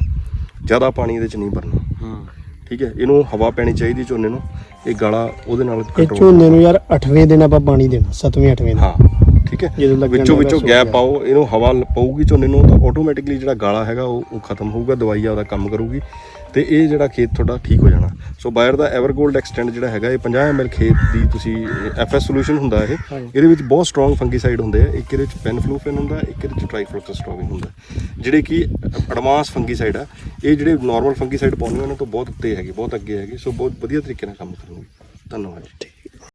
ਜ਼ਿਆਦਾ ਪਾਣੀ ਇਹਦੇ ਚ ਨਹੀਂ ਭਰਨਾ। ਠੀਕ ਹੈ? ਇਹਨੂੰ ਹਵਾ ਪੈਣੀ ਚਾਹੀਦੀ ਝੋਨੇ ਨੂੰ। ਇਹ ਗਾਲਾ ਉਹਦੇ ਨਾਲ ਇਹ ਝੋਨੇ ਨੂੰ ਯਾਰ 8ਵੇਂ ਦਿਨ ਆਪਾਂ ਪਾਣੀ ਦੇਣਾ 7ਵੇਂ 8ਵੇਂ ਦਿਨ। ਹਾਂ ਠੀਕ ਹੈ? ਜਦੋਂ ਵਿੱਚੋਂ ਲੱਗਾ ਵਿੱਚੋਂ ਸੁੱਕ ਗੈਪ ਗਿਆ। ਪਾਓ ਇਹਨੂੰ ਹਵਾ ਲ- ਪਊਗੀ ਝੋਨੇ ਨੂੰ ਤਾਂ ਆਟੋਮੈਟਿਕਲੀ ਜਿਹੜਾ ਗਾਲਾ ਹੈਗਾ ਉਹ ਉਹ ਖਤਮ ਹੋਊਗਾ ਦਵਾਈ ਆ ਉਹਦਾ ਕੰਮ ਕਰੂਗੀ। ਤੇ ਇਹ ਜਿਹੜਾ ਖੇਤ ਤੁਹਾਡਾ ਠੀਕ ਹੋ ਜਾਣਾ। ਸੋ ਬਾਇਰ ਦਾ ਐਵਰਗੋਲਡ ਐਕਸਟੈਂਡ ਜਿਹੜਾ ਹੈਗਾ ਇਹ 50 ml ਖੇਤ ਦੀ ਤੁਸੀਂ ਐਫਐਸ ਸੋਲੂਸ਼ਨ ਹੁੰਦਾ ਇਹ। ਇਹਦੇ ਵਿੱਚ ਬਹੁਤ ਸਟਰੋਂਗ ਫੰਗੀਸਾਈਡ ਹੁੰਦੇ ਆ। ਇੱਕ ਇਹਦੇ ਵਿੱਚ ਪੈਨਫਲੂਫਨ ਹੁੰਦਾ ਇੱਕ ਇਹਦੇ ਵਿੱਚ ਟ੍ਰਾਈਫਲੋਕਸਟ੍ਰੋਬਿਨ ਹੁੰਦਾ। ਜਿਹੜੇ ਕਿ ਐਡਵਾਂਸ ਫੰਗੀਸਾਈਡ ਆ ਇਹ ਜਿਹੜੇ ਨਾਰਮਲ ਫੰਗੀਸਾਈਡ ਪਾਉਂਦੇ ਉਹਨਾਂ ਤੋਂ ਬਹੁਤ ਉੱਤੇ ਹੈਗੇ ਬਹੁਤ ਅੱਗੇ ਹੈਗੇ। ਸੋ ਬਹੁਤ ਵਧੀਆ ਤਰੀਕੇ ਨਾਲ ਕੰਮ ਕਰਨਗੇ। ਧੰਨਵਾਦ ਜੀ।